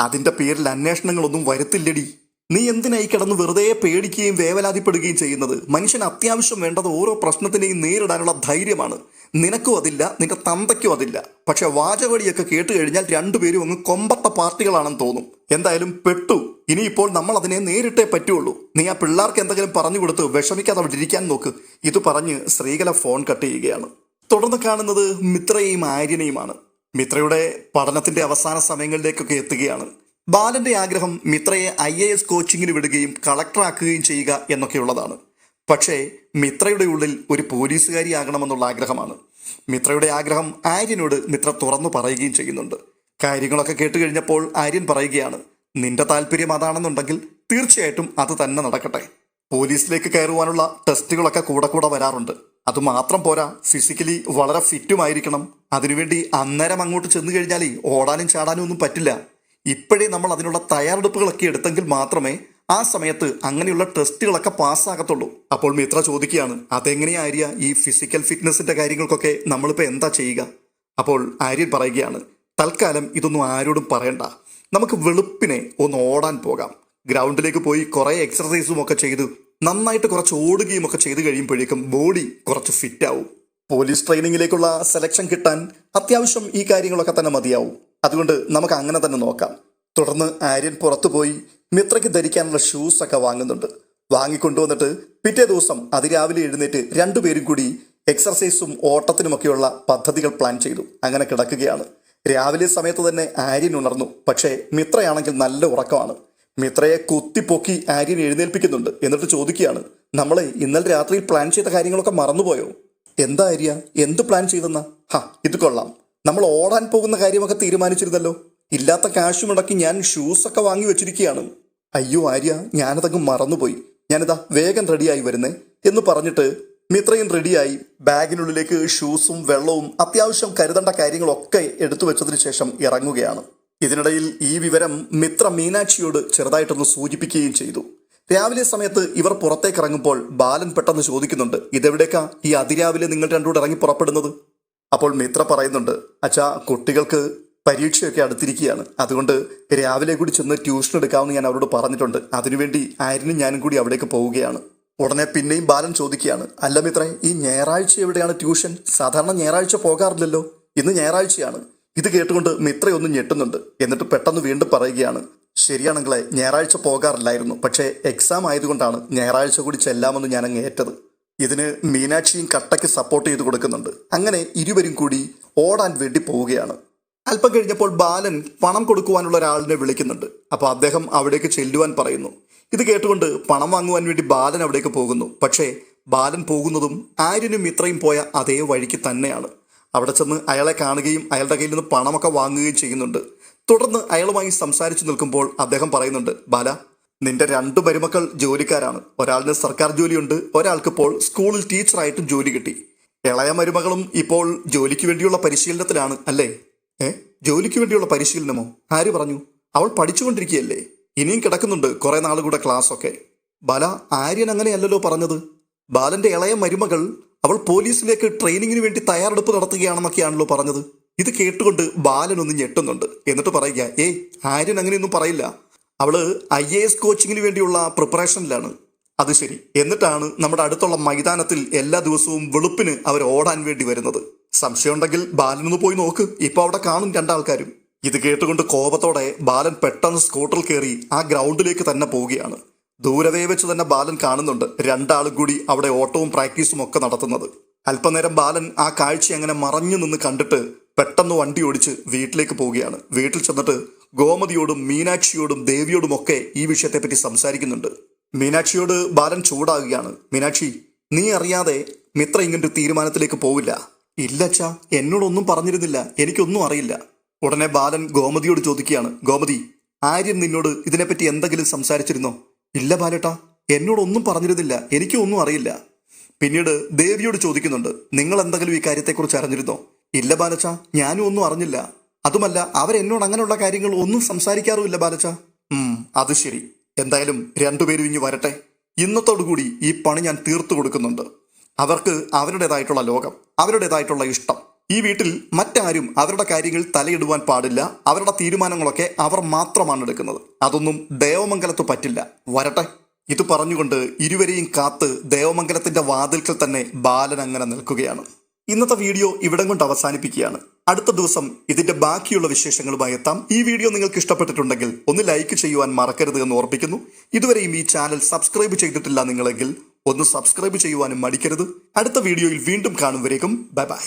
അതിന്റെ പേരിൽ അന്വേഷണങ്ങളൊന്നും വരുത്തില്ലടി. നീ എന്തിനായി കിടന്ന് വെറുതെ പേടിക്കുകയും വേവലാതിപ്പെടുകയും ചെയ്യുന്നത്? മനുഷ്യന് അത്യാവശ്യം വേണ്ടത് ഓരോ പ്രശ്നത്തിനെയും നേരിടാനുള്ള ധൈര്യമാണ്. നിനക്കും അതില്ല നിന്റെ തന്തയ്ക്കും അതില്ല. പക്ഷെ വാചകടിയൊക്കെ കേട്ട് കഴിഞ്ഞാൽ രണ്ടുപേരും അങ്ങ് കൊമ്പത്ത പാർട്ടികളാണെന്ന് തോന്നും. എന്തായാലും പെട്ടു. ഇനിയിപ്പോൾ നമ്മൾ അതിനെ നേരിട്ടേ പറ്റുള്ളൂ. നീ ആ പിള്ളേർക്ക് എന്തെങ്കിലും പറഞ്ഞു കൊടുത്ത് വിഷമിക്കാതെ അവിടെ ഇരിക്കാൻ നോക്ക്. ഇത് പറഞ്ഞ് ശ്രീകല ഫോൺ കട്ട് ചെയ്യുകയാണ്. തുടർന്ന് കാണുന്നത് മിത്രയെയും ആര്യനെയുമാണ്. മിത്രയുടെ പഠനത്തിന്റെ അവസാന സമയങ്ങളിലേക്കൊക്കെ എത്തുകയാണ്. ബാലന്റെ ആഗ്രഹം മിത്രയെ ഐ എ എസ് കോച്ചിങ്ങിന് വിടുകയും കളക്ടറാക്കുകയും ചെയ്യുക എന്നൊക്കെയുള്ളതാണ്. പക്ഷേ മിത്രയുടെ ഉള്ളിൽ ഒരു പോലീസുകാരിയാകണമെന്നുള്ള ആഗ്രഹമാണ്. മിത്രയുടെ ആഗ്രഹം ആര്യനോട് മിത്ര തുറന്നു പറയുകയും ചെയ്യുന്നുണ്ട്. കാര്യങ്ങളൊക്കെ കേട്ട് കഴിഞ്ഞപ്പോൾ ആര്യൻ പറയുകയാണ് നിന്റെ താല്പര്യം അതാണെന്നുണ്ടെങ്കിൽ തീർച്ചയായിട്ടും അത് തന്നെ നടക്കട്ടെ. പോലീസിലേക്ക് കയറുവാനുള്ള ടെസ്റ്റുകളൊക്കെ കൂടെ കൂടെ വരാറുണ്ട്. അത് മാത്രം പോരാ ഫിസിക്കലി വളരെ ഫിറ്റുമായിരിക്കണം. അതിനുവേണ്ടി അന്നേരം അങ്ങോട്ട് ചെന്നു കഴിഞ്ഞാൽ ഓടാനും ചാടാനും ഒന്നും പറ്റില്ല. ഇപ്പോഴേ നമ്മൾ അതിനുള്ള തയ്യാറെടുപ്പുകളൊക്കെ എടുത്തെങ്കിൽ മാത്രമേ ആ സമയത്ത് അങ്ങനെയുള്ള ടെസ്റ്റുകളൊക്കെ പാസ്സാകത്തുള്ളൂ. അപ്പോൾ മിത്ര ചോദിക്കുകയാണ് അതെങ്ങനെയാ ഈ ഫിസിക്കൽ ഫിറ്റ്നസിന്റെ കാര്യങ്ങൾക്കൊക്കെ നമ്മളിപ്പോൾ എന്താ ചെയ്യുക? അപ്പോൾ ആര്യൻ പറയുകയാണ് തൽക്കാലം ഇതൊന്നും ആരോടും പറയണ്ട. നമുക്ക് വെളുപ്പിനെ ഒന്ന് ഓടാൻ പോകാം. ഗ്രൗണ്ടിലേക്ക് പോയി കുറേ എക്സർസൈസും ഒക്കെ ചെയ്ത് നന്നായിട്ട് കുറച്ച് ഓടുകയും ഒക്കെ ചെയ്ത് കഴിയുമ്പോഴേക്കും ബോഡി കുറച്ച് ഫിറ്റ് ആവും. പോലീസ് ട്രെയിനിങ്ങിലേക്കുള്ള സെലക്ഷൻ കിട്ടാൻ അത്യാവശ്യം ഈ കാര്യങ്ങളൊക്കെ തന്നെ മതിയാവും. അതുകൊണ്ട് നമുക്ക് അങ്ങനെ തന്നെ നോക്കാം. തുടർന്ന് ആര്യൻ പുറത്തു പോയി മിത്രയ്ക്ക് ധരിക്കാനുള്ള ഷൂസ് ഒക്കെ വാങ്ങുന്നുണ്ട്. വാങ്ങിക്കൊണ്ടുവന്നിട്ട് പിറ്റേ ദിവസം അതിരാവിലെ എഴുന്നേറ്റ് രണ്ടുപേരും കൂടി എക്സർസൈസും ഓട്ടത്തിനുമൊക്കെയുള്ള പദ്ധതികൾ പ്ലാൻ ചെയ്തു. അങ്ങനെ കിടക്കുകയാണ്. രാവിലെ സമയത്ത് തന്നെ ആര്യൻ ഉണർന്നു. പക്ഷേ മിത്രയാണെങ്കിൽ നല്ല ഉറക്കമാണ്. മിത്രയെ കുത്തിപ്പൊക്കി ആര്യൻ എഴുന്നേൽപ്പിക്കുന്നുണ്ട്. എന്നിട്ട് ചോദിക്കുകയാണ് നമ്മളെ ഇന്നലെ രാത്രിയിൽ പ്ലാൻ ചെയ്ത കാര്യങ്ങളൊക്കെ മറന്നുപോയോ? എന്താ ആര്യ? എന്ത് പ്ലാൻ ചെയ്തെന്ന? ഹാ ഇത് കൊള്ളാം. നമ്മൾ ഓടാൻ പോകുന്ന കാര്യമൊക്കെ തീരുമാനിച്ചിരുന്നല്ലോ. ഇല്ലാത്ത കാശ് മുടക്കി ഞാൻ ഷൂസൊക്കെ വാങ്ങി വെച്ചിരിക്കുകയാണ്. അയ്യോ ആര്യ ഞാനതങ്ങ് മറന്നുപോയി. ഞാനിതാ വേഗം റെഡിയായി വരുന്നേ എന്ന് പറഞ്ഞിട്ട് മിത്രയും റെഡിയായി. ബാഗിനുള്ളിലേക്ക് ഷൂസും വെള്ളവും അത്യാവശ്യം കരുതേണ്ട കാര്യങ്ങളൊക്കെ എടുത്തു വെച്ചതിന് ശേഷം ഇറങ്ങുകയാണ്. ഇതിനിടയിൽ ഈ വിവരം മിത്ര മീനാക്ഷിയോട് ചെറുതായിട്ടൊന്ന് സൂചിപ്പിക്കുകയും ചെയ്തു. രാവിലെ സമയത്ത് ഇവർ പുറത്തേക്ക് ഇറങ്ങുമ്പോൾ ബാലൻ പെട്ടെന്ന് ചോദിക്കുന്നുണ്ട് ഇതെവിടേക്കാ ഈ അതിരാവിലെ നിങ്ങൾ രണ്ടുകൂടെ ഇറങ്ങി പുറപ്പെടുന്നത്? അപ്പോൾ മിത്ര പറയുന്നുണ്ട് അച്ഛാ കുട്ടികൾക്ക് പരീക്ഷയൊക്കെ അടുത്തിരിക്കുകയാണ്. അതുകൊണ്ട് രാവിലെ കൂടി ചെന്ന് ട്യൂഷൻ എടുക്കാമെന്ന് ഞാൻ അവരോട് പറഞ്ഞിട്ടുണ്ട്. അതിനുവേണ്ടി ആരിനും ഞാനും കൂടി അവിടേക്ക് പോവുകയാണ്. ഉടനെ പിന്നെയും ബാലൻ ചോദിക്കുകയാണ് അല്ല മിത്രേ ഈ ഞായറാഴ്ച എവിടെയാണ് ട്യൂഷൻ? സാധാരണ ഞായറാഴ്ച പോകാറില്ലല്ലോ. ഇന്ന് ഞായറാഴ്ചയാണ്. ഇത് കേട്ടുകൊണ്ട് മിത്ര ഒന്നും ഞെട്ടുന്നുണ്ട്. എന്നിട്ട് പെട്ടെന്ന് വീണ്ടും പറയുകയാണ് ശരിയാണെങ്കിലെ ഞായറാഴ്ച പോകാറില്ലായിരുന്നു. പക്ഷേ എക്സാം ആയതുകൊണ്ടാണ് ഞായറാഴ്ച കൂടി ചെല്ലാമെന്ന് ഞാൻ അങ്ങ് ഏറ്റത്. ഇതിന് മീനാക്ഷിയും കട്ടയ്ക്ക് സപ്പോർട്ട് ചെയ്ത് കൊടുക്കുന്നുണ്ട്. അങ്ങനെ ഇരുവരും കൂടി ഓടാൻ വേണ്ടി പോവുകയാണ്. അല്പം കഴിഞ്ഞപ്പോൾ ബാലൻ പണം കൊടുക്കുവാനുള്ള ഒരാളിനെ വിളിക്കുന്നുണ്ട്. അപ്പോൾ അദ്ദേഹം അവിടേക്ക് ചെല്ലുവാൻ പറയുന്നു ഇത് കേട്ടുകൊണ്ട് പണം വാങ്ങുവാൻ വേണ്ടി ബാലൻ അവിടേക്ക് പോകുന്നു. പക്ഷേ ബാലൻ പോകുന്നതും ആര്യനും ഇത്രയും പോയ അതേ വഴിക്ക് തന്നെയാണ്. അവിടെ ചെന്ന് അയാളെ കാണുകയും അയാളുടെ കയ്യിൽ നിന്ന് പണമൊക്കെ വാങ്ങുകയും ചെയ്യുന്നുണ്ട്. തുടർന്ന് അയാളുമായി സംസാരിച്ചു നിൽക്കുമ്പോൾ അദ്ദേഹം പറയുന്നുണ്ട് ബാല നിന്റെ രണ്ട് മരുമക്കൾ ജോലിക്കാരാണ്. ഒരാളിന് സർക്കാർ ജോലിയുണ്ട് ഒരാൾക്ക് ഇപ്പോൾ സ്കൂളിൽ ടീച്ചറായിട്ടും ജോലി കിട്ടി. ഇളയ മരുമകളും ഇപ്പോൾ ജോലിക്ക് വേണ്ടിയുള്ള പരിശീലനത്തിലാണ് അല്ലേ? ഏ? ജോലിക്ക് വേണ്ടിയുള്ള പരിശീലനമോ? ആര് പറഞ്ഞു? അവൾ പഠിച്ചുകൊണ്ടിരിക്കുകയല്ലേ? ഇനിയും കിടക്കുന്നുണ്ട് കുറെ നാളുകൂടെ ക്ലാസ് ഒക്കെ. ബാല ആര്യൻ അങ്ങനെയല്ലല്ലോ പറഞ്ഞത്. ബാലന്റെ ഇളയ മരുമകൾ അവൾ പോലീസിലേക്ക് ട്രെയിനിങ്ങിന് വേണ്ടി തയ്യാറെടുപ്പ് നടത്തുകയാണെന്നൊക്കെയാണല്ലോ പറഞ്ഞത്. ഇത് കേട്ടുകൊണ്ട് ബാലൻ ഒന്ന് ഞെട്ടുന്നുണ്ട്. എന്നിട്ട് പറയുക ഏയ് ആര്യൻ അങ്ങനെയൊന്നും പറയില്ല. അവൾ ഐ എ എസ് കോച്ചിങ്ങിന് വേണ്ടിയുള്ള പ്രിപ്പറേഷനിലാണ് അത് ശരി. എന്നിട്ടാണ് നമ്മുടെ അടുത്തുള്ള മൈതാനത്തിൽ എല്ലാ ദിവസവും വെളുപ്പിന് അവർ ഓടാൻ വേണ്ടി വരുന്നത്. സംശയമുണ്ടെങ്കിൽ ബാലനൊന്ന് പോയി നോക്ക്. ഇപ്പൊ അവിടെ കാണും രണ്ടാൾക്കാരും. ഇത് കേട്ടുകൊണ്ട് കോപത്തോടെ ബാലൻ പെട്ടെന്ന് സ്കൂട്ടറിൽ കയറി ആ ഗ്രൗണ്ടിലേക്ക് തന്നെ പോവുകയാണ്. ദൂരതയെ വെച്ച് തന്നെ ബാലൻ കാണുന്നുണ്ട് രണ്ടാളും കൂടി അവിടെ ഓട്ടവും പ്രാക്ടീസും ഒക്കെ നടത്തുന്നത്. അല്പനേരം ബാലൻ ആ കാഴ്ച അങ്ങനെ മറഞ്ഞു നിന്ന് കണ്ടിട്ട് പെട്ടെന്ന് വണ്ടി ഓടിച്ച് വീട്ടിലേക്ക് പോവുകയാണ്. വീട്ടിൽ ചെന്നിട്ട് ഗോമതിയോടും മീനാക്ഷിയോടും ദേവിയോടും ഒക്കെ ഈ വിഷയത്തെപ്പറ്റി സംസാരിക്കുന്നുണ്ട്. മീനാക്ഷിയോട് ബാലൻ ചൂടാകുകയാണ്. മീനാക്ഷി നീ അറിയാതെ മിത്ര ഇങ്ങനൊരു തീരുമാനത്തിലേക്ക് പോവില്ല. ഇല്ലച്ചാ എന്നോടൊന്നും പറഞ്ഞിരുന്നില്ല. എനിക്കൊന്നും അറിയില്ല. ഉടനെ ബാലൻ ഗോമതിയോട് ചോദിക്കുകയാണ് ഗോമതി ആര്യൻ നിന്നോട് ഇതിനെപ്പറ്റി എന്തെങ്കിലും സംസാരിച്ചിരുന്നോ? ഇല്ല ബാലേട്ടാ എന്നോടൊന്നും പറഞ്ഞിരുന്നില്ല എനിക്കൊന്നും അറിയില്ല. പിന്നീട് ദേവിയോട് ചോദിക്കുന്നുണ്ട് നിങ്ങൾ എന്തെങ്കിലും ഈ കാര്യത്തെക്കുറിച്ച് അറിഞ്ഞിരുന്നോ? ഇല്ല ബാലച്ച ഞാനും ഒന്നും അറിഞ്ഞില്ല. അതുമല്ല അവരെന്നോട് അങ്ങനെയുള്ള കാര്യങ്ങൾ ഒന്നും സംസാരിക്കാറുമില്ല ബാലച്ച. ഉം അത് ശരി. എന്തായാലും രണ്ടുപേരും ഇനി വരട്ടെ. ഇന്നത്തോടുകൂടി ഈ പണി ഞാൻ തീർത്തു കൊടുക്കുന്നുണ്ട്. അവർക്ക് അവരുടേതായിട്ടുള്ള ലോകം അവരുടേതായിട്ടുള്ള ഇഷ്ടം. ഈ വീട്ടിൽ മറ്റാരും അവരുടെ കാര്യങ്ങൾ തലയിടുവാൻ പാടില്ല. അവരുടെ തീരുമാനങ്ങളൊക്കെ അവർ മാത്രമാണ് എടുക്കുന്നത്. അതൊന്നും ദേവമംഗലത്ത് പറ്റില്ല. വരട്ടെ. ഇത് പറഞ്ഞുകൊണ്ട് ഇരുവരെയും കാത്ത് ദേവമംഗലത്തിന്റെ വാതിൽക്കൽ തന്നെ ബാലൻ അങ്ങനെ നിൽക്കുകയാണ്. ഇന്നത്തെ വീഡിയോ ഇവിടം കൊണ്ട് അവസാനിപ്പിക്കുകയാണ്. അടുത്ത ദിവസം ഇതിന്റെ ബാക്കിയുള്ള വിശേഷങ്ങളുമായി എത്താം. ഈ വീഡിയോ നിങ്ങൾക്ക് ഇഷ്ടപ്പെട്ടിട്ടുണ്ടെങ്കിൽ ഒന്ന് ലൈക്ക് ചെയ്യുവാൻ മറക്കരുത് എന്ന് ഓർപ്പിക്കുന്നു. ഇതുവരെയും ഈ ചാനൽ സബ്സ്ക്രൈബ് ചെയ്തിട്ടില്ല നിങ്ങളെങ്കിൽ ഒന്ന് സബ്സ്ക്രൈബ് ചെയ്യുവാനും മടിക്കരുത്. അടുത്ത വീഡിയോയിൽ വീണ്ടും കാണും ബൈ ബൈ.